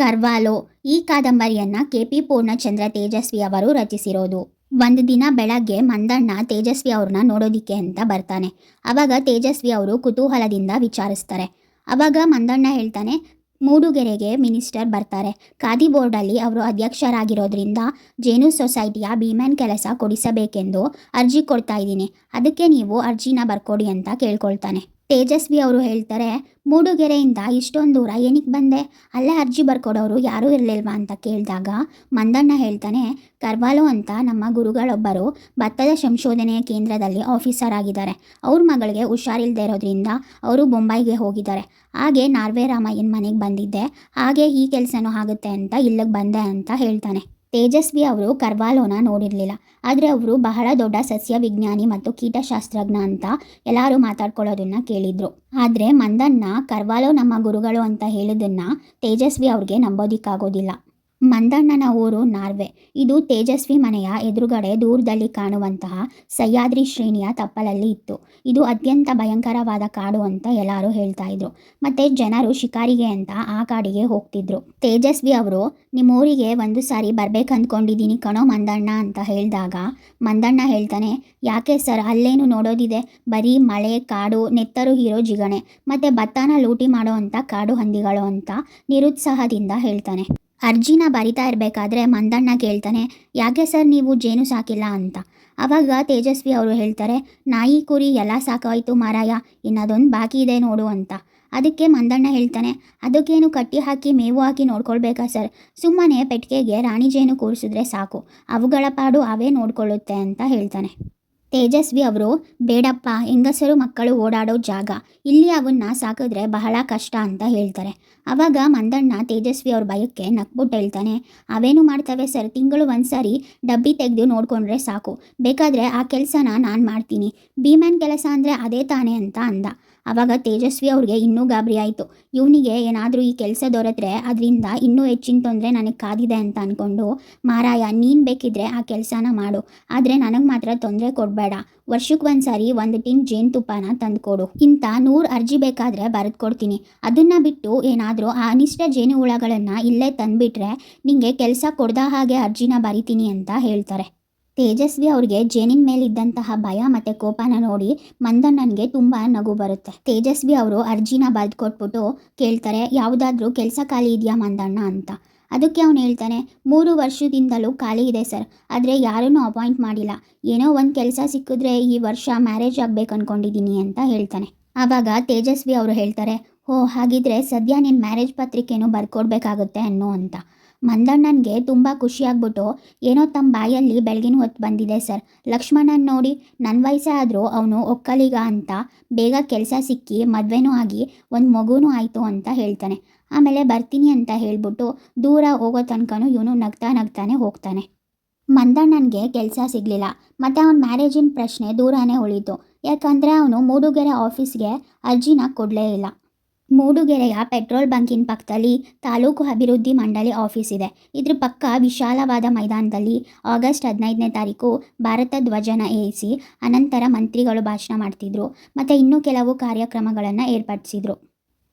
ಕರ್ವಾಲೋ ಈ ಕಾದಂಬರಿಯನ್ನ K P Poornachandra Tejaswi ಅವರು ರಚಿಸಿರೋದು. ಒಂದು ದಿನ ಬೆಳಗ್ಗೆ ಮಂದಣ್ಣ ತೇಜಸ್ವಿ ಅವ್ರನ್ನ ನೋಡೋದಿಕ್ಕೆ ಅಂತ ಬರ್ತಾನೆ. ಅವಾಗ ತೇಜಸ್ವಿ ಅವರು ಕುತೂಹಲದಿಂದ ವಿಚಾರಿಸ್ತಾರೆ. ಅವಾಗ ಮಂದಣ್ಣ ಹೇಳ್ತಾನೆ, ಮೂಡುಗೆರೆಗೆ ಮಿನಿಸ್ಟರ್ ಬರ್ತಾರೆ. ಖಾದಿ ಬೋರ್ಡಲ್ಲಿ ಅವರು ಅಧ್ಯಕ್ಷರಾಗಿರೋದ್ರಿಂದ ಜೇನು ಸೊಸೈಟಿಯ ಬಿಮ್ಯಾನ್ ಕೆಲಸ ಕೊಡಿಸಬೇಕೆಂದು ಅರ್ಜಿ ಕೊಡ್ತಾ ಇದ್ದೀನಿ. ಅದಕ್ಕೆ ನೀವು ಅರ್ಜಿನ ಬರ್ಕೊಡಿ ಅಂತ ಕೇಳ್ಕೊಳ್ತಾನೆ. ತೇಜಸ್ವಿ ಅವರು ಹೇಳ್ತಾರೆ, ಮೂಡುಗೆರೆಯಿಂದ ಇಷ್ಟೊಂದು ದೂರ ಏನಕ್ಕೆ ಬಂದೆ? ಅಲ್ಲೇ ಅರ್ಜಿ ಬರ್ಕೊಡೋರು ಯಾರೂ ಇರಲಿಲ್ವಾ? ಅಂತ ಕೇಳಿದಾಗ ಮಂದಣ್ಣ ಹೇಳ್ತಾನೆ, ಕರ್ವಾಲು ಅಂತ ನಮ್ಮ ಗುರುಗಳೊಬ್ಬರು ಭತ್ತದ ಸಂಶೋಧನೆಯ ಕೇಂದ್ರದಲ್ಲಿ ಆಫೀಸರ್ ಆಗಿದ್ದಾರೆ. ಅವ್ರ ಮಗಳಿಗೆ ಹುಷಾರಿಲ್ಲದೆ ಇರೋದ್ರಿಂದ ಅವರು ಬೊಂಬಾಯಿಗೆ ಹೋಗಿದ್ದಾರೆ. ಹಾಗೆ ನಾರ್ವೆ ರಾಮಯ್ಯನ ಮನೆಗೆ ಬಂದಿದ್ದೆ. ಹಾಗೆ ಈ ಕೆಲಸನೂ ಆಗುತ್ತೆ ಅಂತ ಇಲ್ಲಿಗೆ ಬಂದೆ ಅಂತ ಹೇಳ್ತಾನೆ. ತೇಜಸ್ವಿ ಅವರು ಕರ್ವಾಲೋನ ನೋಡಿರಲಿಲ್ಲ. ಆದರೆ ಅವರು ಬಹಳ ದೊಡ್ಡ ಸಸ್ಯ ವಿಜ್ಞಾನಿ ಮತ್ತು ಕೀಟಶಾಸ್ತ್ರಜ್ಞ ಅಂತ ಎಲ್ಲರೂ ಮಾತಾಡ್ಕೊಳ್ಳೋದನ್ನ ಕೇಳಿದ್ರು. ಆದರೆ ಮಂದನ್ನ ಕರ್ವಾಲೋ ನಮ್ಮ ಗುರುಗಳು ಅಂತ ಹೇಳಿದ್ದನ್ನ ತೇಜಸ್ವಿ ಅವ್ರಿಗೆ ನಂಬೋದಿಕ್ಕಾಗೋದಿಲ್ಲ. ಮಂದಣ್ಣನ ಊರು ನಾರ್ವೆ. ಇದು ತೇಜಸ್ವಿ ಮನೆಯ ಎದುರುಗಡೆ ದೂರದಲ್ಲಿ ಕಾಣುವಂತಹ ಸಹ್ಯಾದ್ರಿ ಶ್ರೇಣಿಯ ತಪ್ಪಲಲ್ಲಿ ಇತ್ತು. ಇದು ಅತ್ಯಂತ ಭಯಂಕರವಾದ ಕಾಡು ಅಂತ ಎಲ್ಲರೂ ಹೇಳ್ತಾ ಇದ್ರು. ಮತ್ತೆ ಜನರು ಶಿಕಾರಿಗೆ ಅಂತ ಆ ಕಾಡಿಗೆ ಹೋಗ್ತಿದ್ರು. ತೇಜಸ್ವಿ ಅವರು, ನಿಮ್ಮೂರಿಗೆ ಒಂದು ಸಾರಿ ಬರ್ಬೇಕು ಅಂದ್ಕೊಂಡಿದ್ದೀನಿ ಕಣೋ ಮಂದಣ್ಣ ಅಂತ ಹೇಳಿದಾಗ, ಮಂದಣ್ಣ ಹೇಳ್ತಾನೆ, ಯಾಕೆ ಸರ್, ಅಲ್ಲೇನು ನೋಡೋದಿದೆ? ಬರೀ ಮಳೆ, ಕಾಡು, ನೆತ್ತರು ಹೀರೋ ಜಿಗಣೆ. ಮತ್ತೆ ಭತ್ತನ ಲೂಟಿ ಮಾಡೋ ಅಂತ ಕಾಡು ಹಂದಿಗಳು ಅಂತ ನಿರುತ್ಸಾಹದಿಂದ ಹೇಳ್ತಾನೆ. ಅರ್ಜಿನ ಬರಿತಾ ಇರಬೇಕಾದ್ರೆ ಮಂದಣ್ಣ ಕೇಳ್ತಾನೆ, ಯಾಕೆ ಸರ್ ನೀವು ಜೇನು ಸಾಕಿಲ್ಲ ಅಂತ? ಅವಾಗ ತೇಜಸ್ವಿ ಅವರು ಹೇಳ್ತಾರೆ, ನಾಯಿ ಕುರಿ ಎಲ್ಲ ಸಾಕಾಯಿತು ಮಾರಾಯ, ಇನ್ನದೊಂದು ಬಾಕಿ ಇದೆ ನೋಡು ಅಂತ. ಅದಕ್ಕೆ ಮಂದಣ್ಣ ಹೇಳ್ತಾನೆ, ಅದಕ್ಕೇನು ಕಟ್ಟಿ ಹಾಕಿ ಮೇವು ಹಾಕಿ ನೋಡ್ಕೊಳ್ಬೇಕಾ ಸರ್? ಸುಮ್ಮನೆ ಪೆಟ್ಟಿಗೆಗೆ ರಾಣಿ ಜೇನು ಕೂರಿಸಿದ್ರೆ ಸಾಕು, ಅವುಗಳ ಪಾಡು ಅವೇ ನೋಡ್ಕೊಳ್ಳುತ್ತೆ, ಅಂತ ಹೇಳ್ತಾನೆ. ತೇಜಸ್ವಿ ಅವರು, ಬೇಡಪ್ಪ, ಹೆಂಗಸರು ಮಕ್ಕಳು ಓಡಾಡೋ ಜಾಗ. ಇಲ್ಲಿ ಅವನ್ನ ಸಾಕಿದ್ರೆ ಬಹಳ ಕಷ್ಟ ಅಂತ ಹೇಳ್ತಾರೆ. ಅವಾಗ ಮಂದಣ್ಣ ತೇಜಸ್ವಿ ಅವ್ರ ಭಯಕ್ಕೆ ನಕ್ಬಿಟ್ಟು ಹೇಳ್ತಾನೆ, ಅವೇನು ಮಾಡ್ತವೆ ಸರ್? ತಿಂಗಳು ಒಂದ್ಸಾರಿ ಡಬ್ಬಿ ತೆಗೆದು ನೋಡಿಕೊಂಡ್ರೆ ಸಾಕು. ಬೇಕಾದರೆ ಆ ಕೆಲಸನ ನಾನು ಮಾಡ್ತೀನಿ. ಬಿಮ್ಯಾನ್ ಕೆಲಸ ಅಂದರೆ ಅದೇ ತಾನೇ ಅಂತ ಅಂದ. ಅವಾಗ ತೇಜಸ್ವಿ ಅವ್ರಿಗೆ ಇನ್ನೂ ಗಾಬರಿ ಆಯಿತು. ಇವನಿಗೆ ಏನಾದರೂ ಈ ಕೆಲಸ ದೊರೆತ್ರೆ ಅದರಿಂದ ಇನ್ನೂ ಹೆಚ್ಚಿನ ತೊಂದರೆ ನನಗೆ ಕಾದಿದೆ ಅಂತ ಅಂದ್ಕೊಂಡು ಮಾರಾಯ, ನೀನು ಬೇಕಿದ್ರೆ ಆ ಕೆಲಸನ ಮಾಡು. ಆದರೆ ನನಗೆ ಮಾತ್ರ ತೊಂದರೆ ಕೊಡಬೇಡ. ವರ್ಷಕ್ಕೆ ಒಂದು ಸಾರಿ ಒಂದು ಟಿನ್ ಜೇನುತುಪ್ಪನ ತಂದುಕೊಡು. ಇಂಥ ನೂರು ಅರ್ಜಿ ಬೇಕಾದರೆ ಬರೆದು ಕೊಡ್ತೀನಿ. ಅದನ್ನು ಬಿಟ್ಟು ಏನಾದರೂ ಆ ಅನಿಷ್ಟ ಜೇನು ಹುಳಗಳನ್ನು ಇಲ್ಲೇ ತಂದುಬಿಟ್ರೆ ನಿಮಗೆ ಕೆಲಸ ಕೊಡ್ದ ಹಾಗೆ ಅರ್ಜಿನ ಬರಿತೀನಿ ಅಂತ ಹೇಳ್ತಾರೆ. ತೇಜಸ್ವಿ ಅವ್ರಿಗೆ ಜೇನಿನ ಮೇಲಿದ್ದಂತಹ ಭಯ ಮತ್ತು ಕೋಪನ ನೋಡಿ ಮಂದಣ್ಣನಿಗೆ ತುಂಬ ನಗು ಬರುತ್ತೆ. ತೇಜಸ್ವಿ ಅವರು ಅರ್ಜಿನ ಬರೆದು ಕೊಟ್ಬಿಟ್ಟು ಕೇಳ್ತಾರೆ, ಯಾವುದಾದ್ರೂ ಕೆಲಸ ಖಾಲಿ ಇದೆಯಾ ಮಂದಣ್ಣ? ಅಂತ. ಅದಕ್ಕೆ ಅವನು ಹೇಳ್ತಾನೆ, ಮೂರು ವರ್ಷದಿಂದಲೂ ಖಾಲಿ ಇದೆ ಸರ್, ಆದರೆ ಯಾರನ್ನೂ ಅಪಾಯಿಂಟ್ ಮಾಡಿಲ್ಲ. ಏನೋ ಒಂದು ಕೆಲಸ ಸಿಕ್ಕಿದ್ರೆ ಈ ವರ್ಷ ಮ್ಯಾರೇಜ್ ಆಗ್ಬೇಕು ಅಂದ್ಕೊಂಡಿದ್ದೀನಿ ಅಂತ ಹೇಳ್ತಾನೆ. ಆವಾಗ ತೇಜಸ್ವಿ ಅವರು ಹೇಳ್ತಾರೆ ಓ ಹಾಗಿದ್ರೆ ಸದ್ಯ ನಿನ್ನ ಮ್ಯಾರೇಜ್ ಪತ್ರಿಕೆನೂ ಬರ್ಕೊಡ್ಬೇಕಾಗುತ್ತೆ ಅನ್ನೋ ಅಂತ. ಮಂದಣ್ಣನಿಗೆ ತುಂಬ ಖುಷಿಯಾಗ್ಬಿಟ್ಟು ಏನೋ ತಮ್ಮ ಬಾಯಲ್ಲಿ ಬೆಳಗಿನ ಹೊತ್ತು ಬಂದಿದೆ ಸರ್. ಲಕ್ಷ್ಮಣನ್ ನೋಡಿ ನನ್ನ ವಯಸ್ಸೇ ಆದರೂ ಅವನು ಒಕ್ಕಲಿಗ ಅಂತ ಬೇಗ ಕೆಲಸ ಸಿಕ್ಕಿ ಮದುವೆನೂ ಆಗಿ ಒಂದು ಮಗುನೂ ಆಯಿತು ಅಂತ ಹೇಳ್ತಾನೆ. ಆಮೇಲೆ ಬರ್ತೀನಿ ಅಂತ ಹೇಳಿಬಿಟ್ಟು ದೂರ ಹೋಗೋ ತನಕನೂ ಇವನು ನಗ್ತಾ ನಗ್ತಾನೆ ಹೋಗ್ತಾನೆ. ಮಂದಣ್ಣನಿಗೆ ಕೆಲಸ ಸಿಗಲಿಲ್ಲ. ಮತ್ತು ಅವನ ಮ್ಯಾರೇಜಿನ ಪ್ರಶ್ನೆ ದೂರನೇ ಉಳಿತು. ಯಾಕಂದರೆ ಅವನು ಮೂಡುಗೆರೆ ಆಫೀಸ್ಗೆ ಅರ್ಜಿನ ಕೊಡಲೇ ಇಲ್ಲ. ಮೂಡುಗೆರೆಯ ಪೆಟ್ರೋಲ್ ಬಂಕಿನ ಪಕ್ಕದಲ್ಲಿ ತಾಲೂಕು ಅಭಿವೃದ್ಧಿ ಮಂಡಳಿ ಆಫೀಸ್ ಇದೆ. ಇದ್ರ ಪಕ್ಕ ವಿಶಾಲವಾದ ಮೈದಾನದಲ್ಲಿ ಆಗಸ್ಟ್ ಹದಿನೈದನೇ ತಾರೀಕು ಭಾರತ ಧ್ವಜನ ಏರಿಸಿ ಅನಂತರ ಮಂತ್ರಿಗಳು ಭಾಷಣ ಮಾಡ್ತಿದ್ರು ಮತ್ತು ಇನ್ನೂ ಕೆಲವು ಕಾರ್ಯಕ್ರಮಗಳನ್ನು ಏರ್ಪಡಿಸಿದ್ರು.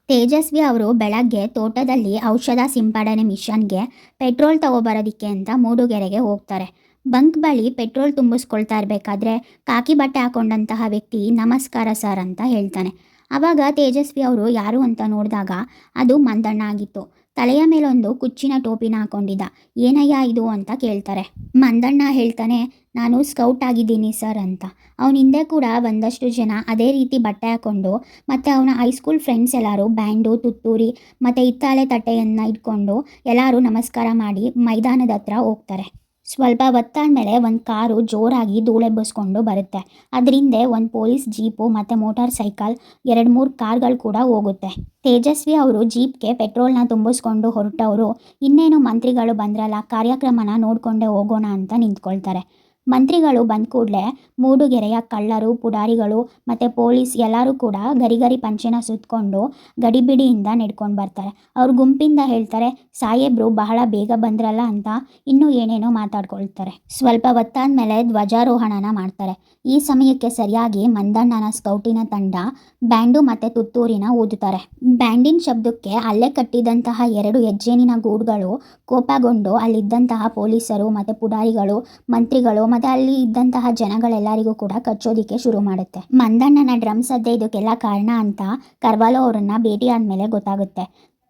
ತೇಜಸ್ವಿ ಅವರು ಬೆಳಗ್ಗೆ ತೋಟದಲ್ಲಿ ಔಷಧ ಸಿಂಪಡಣೆ ಮಿಷನ್ಗೆ ಪೆಟ್ರೋಲ್ ತಗೋಬರೋದಿಕ್ಕೆ ಅಂತ ಮೂಡುಗೆರೆಗೆ ಹೋಗ್ತಾರೆ. ಬಂಕ್ ಬಳಿ ಪೆಟ್ರೋಲ್ ತುಂಬಿಸ್ಕೊಳ್ತಾ ಇರಬೇಕಾದ್ರೆ ಕಾಕಿ ಬಟ್ಟೆ ಹಾಕೊಂಡಂತಹ ವ್ಯಕ್ತಿ ನಮಸ್ಕಾರ ಸರ್ ಅಂತ ಹೇಳ್ತಾನೆ. ಆವಾಗ ತೇಜಸ್ವಿ ಅವರು ಯಾರು ಅಂತ ನೋಡಿದಾಗ ಅದು ಮಂದಣ್ಣ ಆಗಿತ್ತು. ತಲೆಯ ಮೇಲೊಂದು ಕುಚ್ಚಿನ ಟೋಪಿನ ಹಾಕೊಂಡಿದ್ದ. ಏನಯ್ಯ ಇದು? ಅಂತ ಕೇಳ್ತಾರೆ. ಮಂದಣ್ಣ ಹೇಳ್ತಾನೆ, ನಾನು ಸ್ಕೌಟ್ ಆಗಿದ್ದೀನಿ ಸರ್ ಅಂತ. ಅವನ ಹಿಂದೆ ಕೂಡ ಒಂದಷ್ಟು ಜನ ಅದೇ ರೀತಿ ಬಟ್ಟೆ ಹಾಕ್ಕೊಂಡು ಮತ್ತು ಅವನ ಹೈಸ್ಕೂಲ್ ಫ್ರೆಂಡ್ಸ್ ಎಲ್ಲರೂ ಬ್ಯಾಂಡು, ತುತ್ತೂರಿ ಮತ್ತು ಹಿತ್ತಾಳೆ ತಟ್ಟೆಯನ್ನು ಇಟ್ಕೊಂಡು ಎಲ್ಲರೂ ನಮಸ್ಕಾರ ಮಾಡಿ ಮೈದಾನದ ಹತ್ರ ಹೋಗ್ತಾರೆ. ಸ್ವಲ್ಪ ಹೊತ್ತಾದ್ಮೇಲೆ ಒಂದು ಕಾರು ಜೋರಾಗಿ ಧೂಳೆಬ್ಬಿಸ್ಕೊಂಡು ಬರುತ್ತೆ. ಅದರಿಂದ ಒಂದು ಪೊಲೀಸ್ ಜೀಪು ಮತ್ತು ಮೋಟಾರ್ ಸೈಕಲ್ ಎರಡು ಮೂರು ಕಾರ್ಗಳು ಕೂಡ ಹೋಗುತ್ತೆ. ತೇಜಸ್ವಿ ಅವರು ಜೀಪ್ಗೆ ಪೆಟ್ರೋಲ್ನ ತುಂಬಿಸ್ಕೊಂಡು ಹೊರಟವರು, ಇನ್ನೇನು ಮಂತ್ರಿಗಳು ಬಂದ್ರಲ್ಲ, ಕಾರ್ಯಕ್ರಮನ ನೋಡಿಕೊಂಡೇ ಹೋಗೋಣ ಅಂತ ನಿಂತ್ಕೊಳ್ತಾರೆ. ಮಂತ್ರಿಗಳು ಬಂದ ಕೂಡಲೇ ಮೂಡುಗೆರೆಯ ಕಳ್ಳರು, ಪುಡಾರಿಗಳು ಮತ್ತು ಪೊಲೀಸ್ ಎಲ್ಲರೂ ಕೂಡ ಗರಿಗರಿ ಪಂಚೆನ ಸುತ್ತಕೊಂಡು ಗಡಿಬಿಡಿಯಿಂದ ನಡ್ಕೊಂಡು ಬರ್ತಾರೆ. ಅವ್ರ ಗುಂಪಿಂದ ಹೇಳ್ತಾರೆ, ಸಾಹೇಬ್ರು, ಬಹಳ ಬೇಗ ಬಂದ್ರಲ್ಲ ಅಂತ ಇನ್ನೂ ಏನೇನೋ ಮಾತಾಡ್ಕೊಳ್ತಾರೆ. ಸ್ವಲ್ಪ ಹೊತ್ತಾದ್ಮೇಲೆ ಧ್ವಜಾರೋಹಣನ ಮಾಡ್ತಾರೆ. ಈ ಸಮಯಕ್ಕೆ ಸರಿಯಾಗಿ ಮಂದಣ್ಣನ ಸ್ಕೌಟಿನ ತಂಡ ಬ್ಯಾಂಡು ಮತ್ತು ತುತ್ತೂರಿನ ಊದುತ್ತಾರೆ. ಬ್ಯಾಂಡಿನ ಶಬ್ದಕ್ಕೆ ಅಲ್ಲೇ ಕಟ್ಟಿದಂತಹ ಎರಡು ಹೆಜ್ಜೇನಿನ ಗೂಡುಗಳು ಕೋಪಗೊಂಡು ಅಲ್ಲಿದ್ದಂತಹ ಪೊಲೀಸರು ಮತ್ತು ಪುಡಾರಿಗಳು, ಮಂತ್ರಿಗಳು ಮತ್ತು ಅಲ್ಲಿ ಇದ್ದಂತಹ ಜನಗಳೆಲ್ಲರಿಗೂ ಕೂಡ ಕಚ್ಚೋದಿಕ್ಕೆ ಶುರು ಮಾಡುತ್ತೆ. ಮಂದಣ್ಣನ ಡ್ರಮ್ ಸದ್ದೆ ಇದಕ್ಕೆಲ್ಲ ಕಾರಣ ಅಂತ ಕರ್ವಾಲೋ ಅವರನ್ನ ಭೇಟಿ ಆದ್ಮೇಲೆ ಗೊತ್ತಾಗುತ್ತೆ.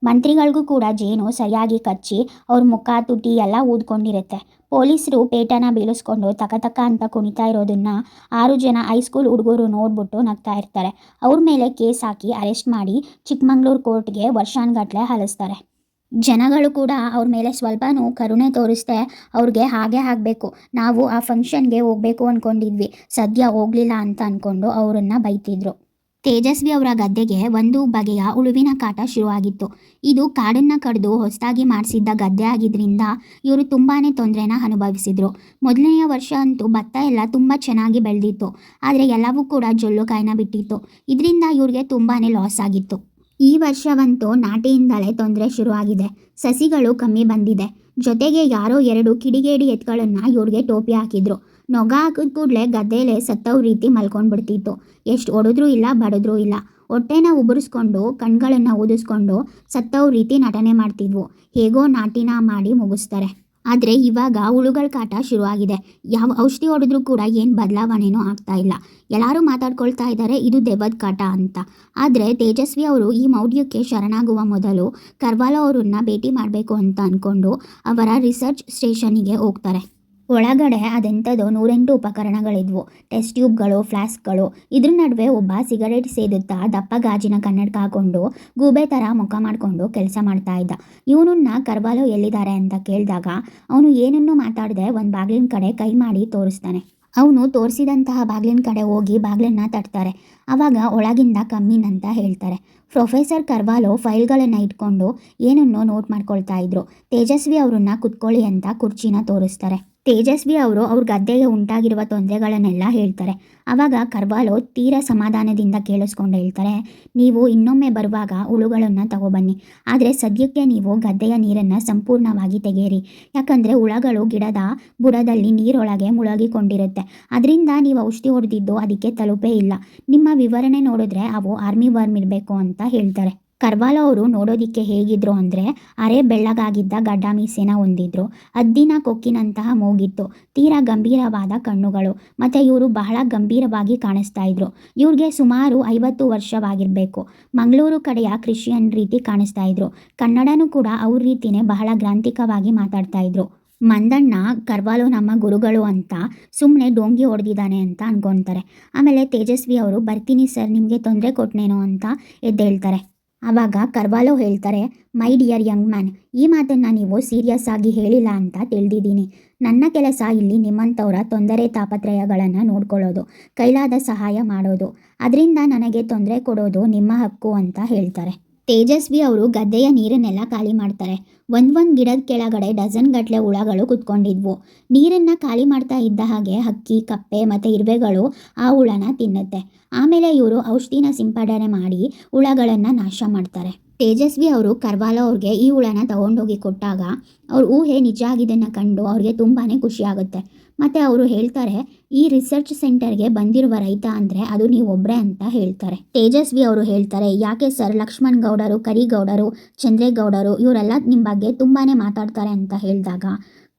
ಮಂತ್ರಿಗಳಿಗೂ ಕೂಡ ಜೇನು ಸರಿಯಾಗಿ ಕಚ್ಚಿ ಅವ್ರ ಮುಖ, ತುಟಿ ಎಲ್ಲ ಊದ್ಕೊಂಡಿರುತ್ತೆ. ಪೊಲೀಸರು ಪೇಟನ ಬೀಳಿಸ್ಕೊಂಡು ತಕ ತಕ ಅಂತ ಕುಣಿತಾ ಇರೋದನ್ನ ಆರು ಜನ ಹೈಸ್ಕೂಲ್ ಹುಡುಗರು ನೋಡ್ಬಿಟ್ಟು ನಗ್ತಾ ಇರ್ತಾರೆ. ಅವ್ರ ಮೇಲೆ ಕೇಸ್ ಹಾಕಿ ಅರೆಸ್ಟ್ ಮಾಡಿ ಚಿಕ್ಕಮಂಗ್ಳೂರು ಕೋರ್ಟ್ಗೆ ವರ್ಷಾನ್ಗಟ್ಲೆ ಹಲಿಸ್ತಾರೆ. ಜನಗಳು ಕೂಡ ಅವ್ರ ಮೇಲೆ ಸ್ವಲ್ಪನೂ ಕರುಣೆ ತೋರಿಸ್ದೆ ಅವ್ರಿಗೆ ಹಾಗೆ ಆಗಬೇಕು. ನಾವು ಆ ಫಂಕ್ಷನ್ಗೆ ಹೋಗಬೇಕು ಅಂದ್ಕೊಂಡಿದ್ವಿ ಸದ್ಯ ಹೋಗಲಿಲ್ಲ ಅಂತ ಅಂದ್ಕೊಂಡು ಅವರನ್ನು ಬೈತಿದ್ರು. ತೇಜಸ್ವಿ ಅವರ ಗದ್ದೆಗೆ ಒಂದು ಬಗೆಯ ಉಳುವಿನ ಕಾಟ ಶುರುವಾಗಿತ್ತು. ಇದು ಕಾಡನ್ನು ಕಡಿದು ಹೊಸದಾಗಿ ಮಾಡಿಸಿದ್ದ ಗದ್ದೆ ಆಗಿದ್ರಿಂದ ಇವರು ತುಂಬಾ ತೊಂದರೆನ ಅನುಭವಿಸಿದ್ರು. ಮೊದಲನೆಯ ವರ್ಷ ಅಂತೂ ಭತ್ತ ಎಲ್ಲ ತುಂಬ ಚೆನ್ನಾಗಿ ಬೆಳೆದಿತ್ತು. ಆದರೆ ಎಲ್ಲವೂ ಕೂಡ ಜೊಳ್ಳು ಕಾಯಿನ ಬಿಟ್ಟಿತ್ತು. ಇದರಿಂದ ಇವ್ರಿಗೆ ತುಂಬಾ ಲಾಸ್ ಆಗಿತ್ತು. ಈ ವರ್ಷವಂತೂ ನಾಟಿಯಿಂದಲೇ ತೊಂದರೆ ಶುರುವಾಗಿದೆ. ಸಸಿಗಳು ಕಮ್ಮಿ ಬಂದಿದೆ. ಜೊತೆಗೆ ಯಾರೋ ಎರಡು ಕಿಡಿಗೇಡಿ ಎತ್ಗಳನ್ನು ಇವ್ರಿಗೆ ಟೋಪಿ ಹಾಕಿದ್ರು. ನೊಗ ಹಾಕಿದ ಕೂಡಲೇ ಗದ್ದೆಲೆ ಸತ್ತವ್ ರೀತಿ ಮಲ್ಕೊಂಡ್ಬಿಡ್ತಿತ್ತು. ಎಷ್ಟು ಹೊಡೆದ್ರೂ ಇಲ್ಲ, ಬಡಿದ್ರೂ ಇಲ್ಲ. ಹೊಟ್ಟೆನ ಉಬ್ಬರಿಸ್ಕೊಂಡು ಕಣ್ಗಳನ್ನು ಊದಿಸ್ಕೊಂಡು ಸತ್ತವ್ ರೀತಿ ನಟನೆ ಮಾಡ್ತಿದ್ವು. ಹೇಗೋ ನಾಟಿನ ಮಾಡಿ ಮುಗಿಸ್ತಾರೆ. ಆದರೆ ಇವಾಗ ಹುಳುಗಳ ಕಾಟ ಶುರುವಾಗಿದೆ. ಯಾವ ಔಷಧಿ ಹೊಡೆದ್ರೂ ಕೂಡ ಏನು ಬದಲಾವಣೆನೂ ಆಗ್ತಾ ಇಲ್ಲ. ಎಲ್ಲರೂ ಮಾತಾಡ್ಕೊಳ್ತಾ ಇದ್ದಾರೆ ಇದು ದೆವ್ವದ ಕಾಟ ಅಂತ. ಆದರೆ ತೇಜಸ್ವಿ ಅವರು ಈ ಮೌಢ್ಯಕ್ಕೆ ಶರಣಾಗುವ ಮೊದಲು ಕರ್ವಾಲ ಅವರನ್ನ ಭೇಟಿ ಮಾಡಬೇಕು ಅಂತ ಅಂದ್ಕೊಂಡು ಅವರ ರಿಸರ್ಚ್ ಸ್ಟೇಷನಿಗೆ ಹೋಗ್ತಾರೆ. ಒಳಗಡೆ ಅದೆಂಥದೋ ನೂರೆಂಟು ಉಪಕರಣಗಳಿದ್ವು. ಟೆಸ್ಟ್ ಟ್ಯೂಬ್ಗಳು ಫ್ಲಾಸ್ಕ್ಗಳು ಇದ್ರ ನಡುವೆ ಒಬ್ಬ ಸಿಗರೇಟ್ ಸೇದುತ್ತಾ ದಪ್ಪ ಗಾಜಿನ ಕನ್ನಡಕ ಹಾಕೊಂಡು ಗೂಬೆ ಥರ ಮುಖ ಮಾಡಿಕೊಂಡು ಕೆಲಸ ಮಾಡ್ತಾ ಇದ್ದ. ಇವನನ್ನ ಕರ್ವಾಲೋ ಎಲ್ಲಿದ್ದಾರೆ ಅಂತ ಕೇಳಿದಾಗ ಅವನು ಏನನ್ನೂ ಮಾತಾಡದೆ ಒಂದು ಬಾಗಿಲಿನ ಕಡೆ ಕೈ ಮಾಡಿ ತೋರಿಸ್ತಾನೆ. ಅವನು ತೋರಿಸಿದಂತಹ ಬಾಗಿಲಿನ ಕಡೆ ಹೋಗಿ ಬಾಗಿಲನ್ನು ತಟ್ತಾರೆ. ಆವಾಗ ಒಳಗಿಂದ ಕಮ್ಮಿನಂತ ಹೇಳ್ತಾರೆ. ಪ್ರೊಫೆಸರ್ ಕರ್ವಾಲೋ ಫೈಲ್ಗಳನ್ನು ಇಟ್ಕೊಂಡು ಏನನ್ನೋ ನೋಟ್ ಮಾಡ್ಕೊಳ್ತಾ ಇದ್ರು. ತೇಜಸ್ವಿ ಅವರನ್ನ ಕುತ್ಕೊಳ್ಳಿ ಅಂತ ಕುರ್ಚಿನ ತೋರಿಸ್ತಾರೆ. ತೇಜಸ್ವಿ ಅವರು ಅವ್ರ ಗದ್ದೆಗೆ ಉಂಟಾಗಿರುವ ತೊಂದರೆಗಳನ್ನೆಲ್ಲ ಹೇಳ್ತಾರೆ. ಆವಾಗ ಕರ್ವಾಲೋ ತೀರ ಸಮಾಧಾನದಿಂದ ಕೇಳಿಸ್ಕೊಂಡು ಹೇಳ್ತಾರೆ, ನೀವು ಇನ್ನೊಮ್ಮೆ ಬರುವಾಗ ಹುಳುಗಳನ್ನು ತಗೊಬನ್ನಿ. ಆದರೆ ಸದ್ಯಕ್ಕೆ ನೀವು ಗದ್ದೆಯ ನೀರನ್ನು ಸಂಪೂರ್ಣವಾಗಿ ತೆಗೆಯಿರಿ. ಯಾಕಂದರೆ ಹುಳಗಳು ಗಿಡದ ಬುಡದಲ್ಲಿ ನೀರೊಳಗೆ ಮುಳುಗಿಕೊಂಡಿರುತ್ತೆ. ಅದರಿಂದ ನೀವು ಔಷಧಿ ಹೊಡೆದಿದ್ದು ಅದಕ್ಕೆ ತಲುಪೇ ಇಲ್ಲ. ನಿಮ್ಮ ವಿವರಣೆ ನೋಡಿದ್ರೆ ಅವು ಆರ್ಮಿ ವರ್ಮ್ ಇರಬೇಕು ಅಂತ ಹೇಳ್ತಾರೆ. ಕರ್ವಾಲೋ ಅವರು ನೋಡೋದಿಕ್ಕೆ ಹೇಗಿದ್ರು ಅಂದರೆ ಅರೆ ಬೆಳ್ಳಗಾಗಿದ್ದ ಗಡ್ಡ ಮೀಸೆನ ಹೊಂದಿದ್ರು. ಅದ್ದಿನ ಕೊಕ್ಕಿನಂತಹ ಮೂಗಿತ್ತು. ತೀರಾ ಗಂಭೀರವಾದ ಕಣ್ಣುಗಳು. ಮತ್ತು ಇವರು ಬಹಳ ಗಂಭೀರವಾಗಿ ಕಾಣಿಸ್ತಾ ಇದ್ರು. ಇವ್ರಿಗೆ ಸುಮಾರು ಐವತ್ತು ವರ್ಷವಾಗಿರಬೇಕು. ಮಂಗಳೂರು ಕಡೆಯ ಕ್ರಿಶ್ಚಿಯನ್ ರೀತಿ ಕಾಣಿಸ್ತಾ ಇದ್ರು. ಕನ್ನಡನೂ ಕೂಡ ಅವ್ರ ರೀತಿನೇ ಬಹಳ ಗ್ರಾಂಥಿಕವಾಗಿ ಮಾತಾಡ್ತಾ ಇದ್ರು. ಮಂದಣ್ಣ, ಕರ್ವಾಲು ನಮ್ಮ ಗುರುಗಳು ಅಂತ ಸುಮ್ಮನೆ ಡೋಂಗಿ ಹೊಡೆದಿದ್ದಾನೆ ಅಂತ ಅನ್ಕೊಂತಾರೆ. ಆಮೇಲೆ ತೇಜಸ್ವಿ ಅವರು ಬರ್ತೀನಿ ಸರ್, ನಿಮಗೆ ತೊಂದರೆ ಕೊಟ್ಟನೇನೋ ಅಂತ ಎದ್ದೇಳ್ತಾರೆ. ಆವಾಗ ಕರ್ವಾಲೋ ಹೇಳ್ತಾರೆ ಮೈ ಡಿಯರ್ ಯಂಗ್ ಮ್ಯಾನ್ ಈ ಮಾತನ್ನು ನೀವು ಸೀರಿಯಸ್ ಆಗಿ ಹೇಳಿಲ್ಲ ಅಂತ ತಿಳಿದಿದ್ದೀನಿ. ನನ್ನ ಕೆಲಸ ಇಲ್ಲಿ ನಿಮ್ಮಂಥವರ ತೊಂದರೆ ತಾಪತ್ರಯಗಳನ್ನು ನೋಡ್ಕೊಳ್ಳೋದು, ಕೈಲಾದ ಸಹಾಯ ಮಾಡೋದು. ಅದರಿಂದ ನನಗೆ ತೊಂದರೆ ಕೊಡೋದು ನಿಮ್ಮ ಹಕ್ಕು ಅಂತ ಹೇಳ್ತಾರೆ. ತೇಜಸ್ವಿ ಅವರು ಗದ್ದೆಯ ನೀರನ್ನೆಲ್ಲ ಖಾಲಿ ಮಾಡ್ತಾರೆ. ಒಂದೊಂದು ಗಿಡದ ಕೆಳಗಡೆ ಡಜನ್ ಗಟ್ಟಲೆ ಹುಳಗಳು ಕುತ್ಕೊಂಡಿದ್ವು. ನೀರನ್ನು ಖಾಲಿ ಮಾಡ್ತಾ ಇದ್ದ ಹಾಗೆ ಹಕ್ಕಿ, ಕಪ್ಪೆ ಮತ್ತು ಇರುವೆಗಳು ಆ ಹುಳನ ತಿನ್ನುತ್ತೆ. ಆಮೇಲೆ ಇವರು ಔಷಧಿನ ಸಿಂಪಡಣೆ ಮಾಡಿ ಹುಳಗಳನ್ನು ನಾಶ ಮಾಡ್ತಾರೆ. ತೇಜಸ್ವಿ ಅವರು ಕರ್ವಾಲ ಅವ್ರಿಗೆ ಈ ಹುಳನ ತಗೊಂಡೋಗಿ ಕೊಟ್ಟಾಗ ಅವ್ರ ಊಹೆ ನಿಜ ಆಗಿದ್ದನ್ನು ಕಂಡು ಅವ್ರಿಗೆ ತುಂಬಾ ಖುಷಿ ಆಗುತ್ತೆ ಮತ್ತು ಅವರು ಹೇಳ್ತಾರೆ, ಈ ರಿಸರ್ಚ್ ಸೆಂಟರ್ಗೆ ಬಂದಿರುವ ರೈತ ಅಂದರೆ ಅದು ನೀವೊಬ್ಬರೇ ಅಂತ ಹೇಳ್ತಾರೆ. ತೇಜಸ್ವಿ ಅವರು ಹೇಳ್ತಾರೆ, ಯಾಕೆ ಸರ್ ಲಕ್ಷ್ಮಣ್ ಗೌಡರು ಕರಿಗೌಡರು ಚಂದ್ರೇಗೌಡರು ಇವರೆಲ್ಲ ನಿಮ್ಮ ಬಗ್ಗೆ ತುಂಬಾ ಮಾತಾಡ್ತಾರೆ ಅಂತ ಹೇಳಿದಾಗ,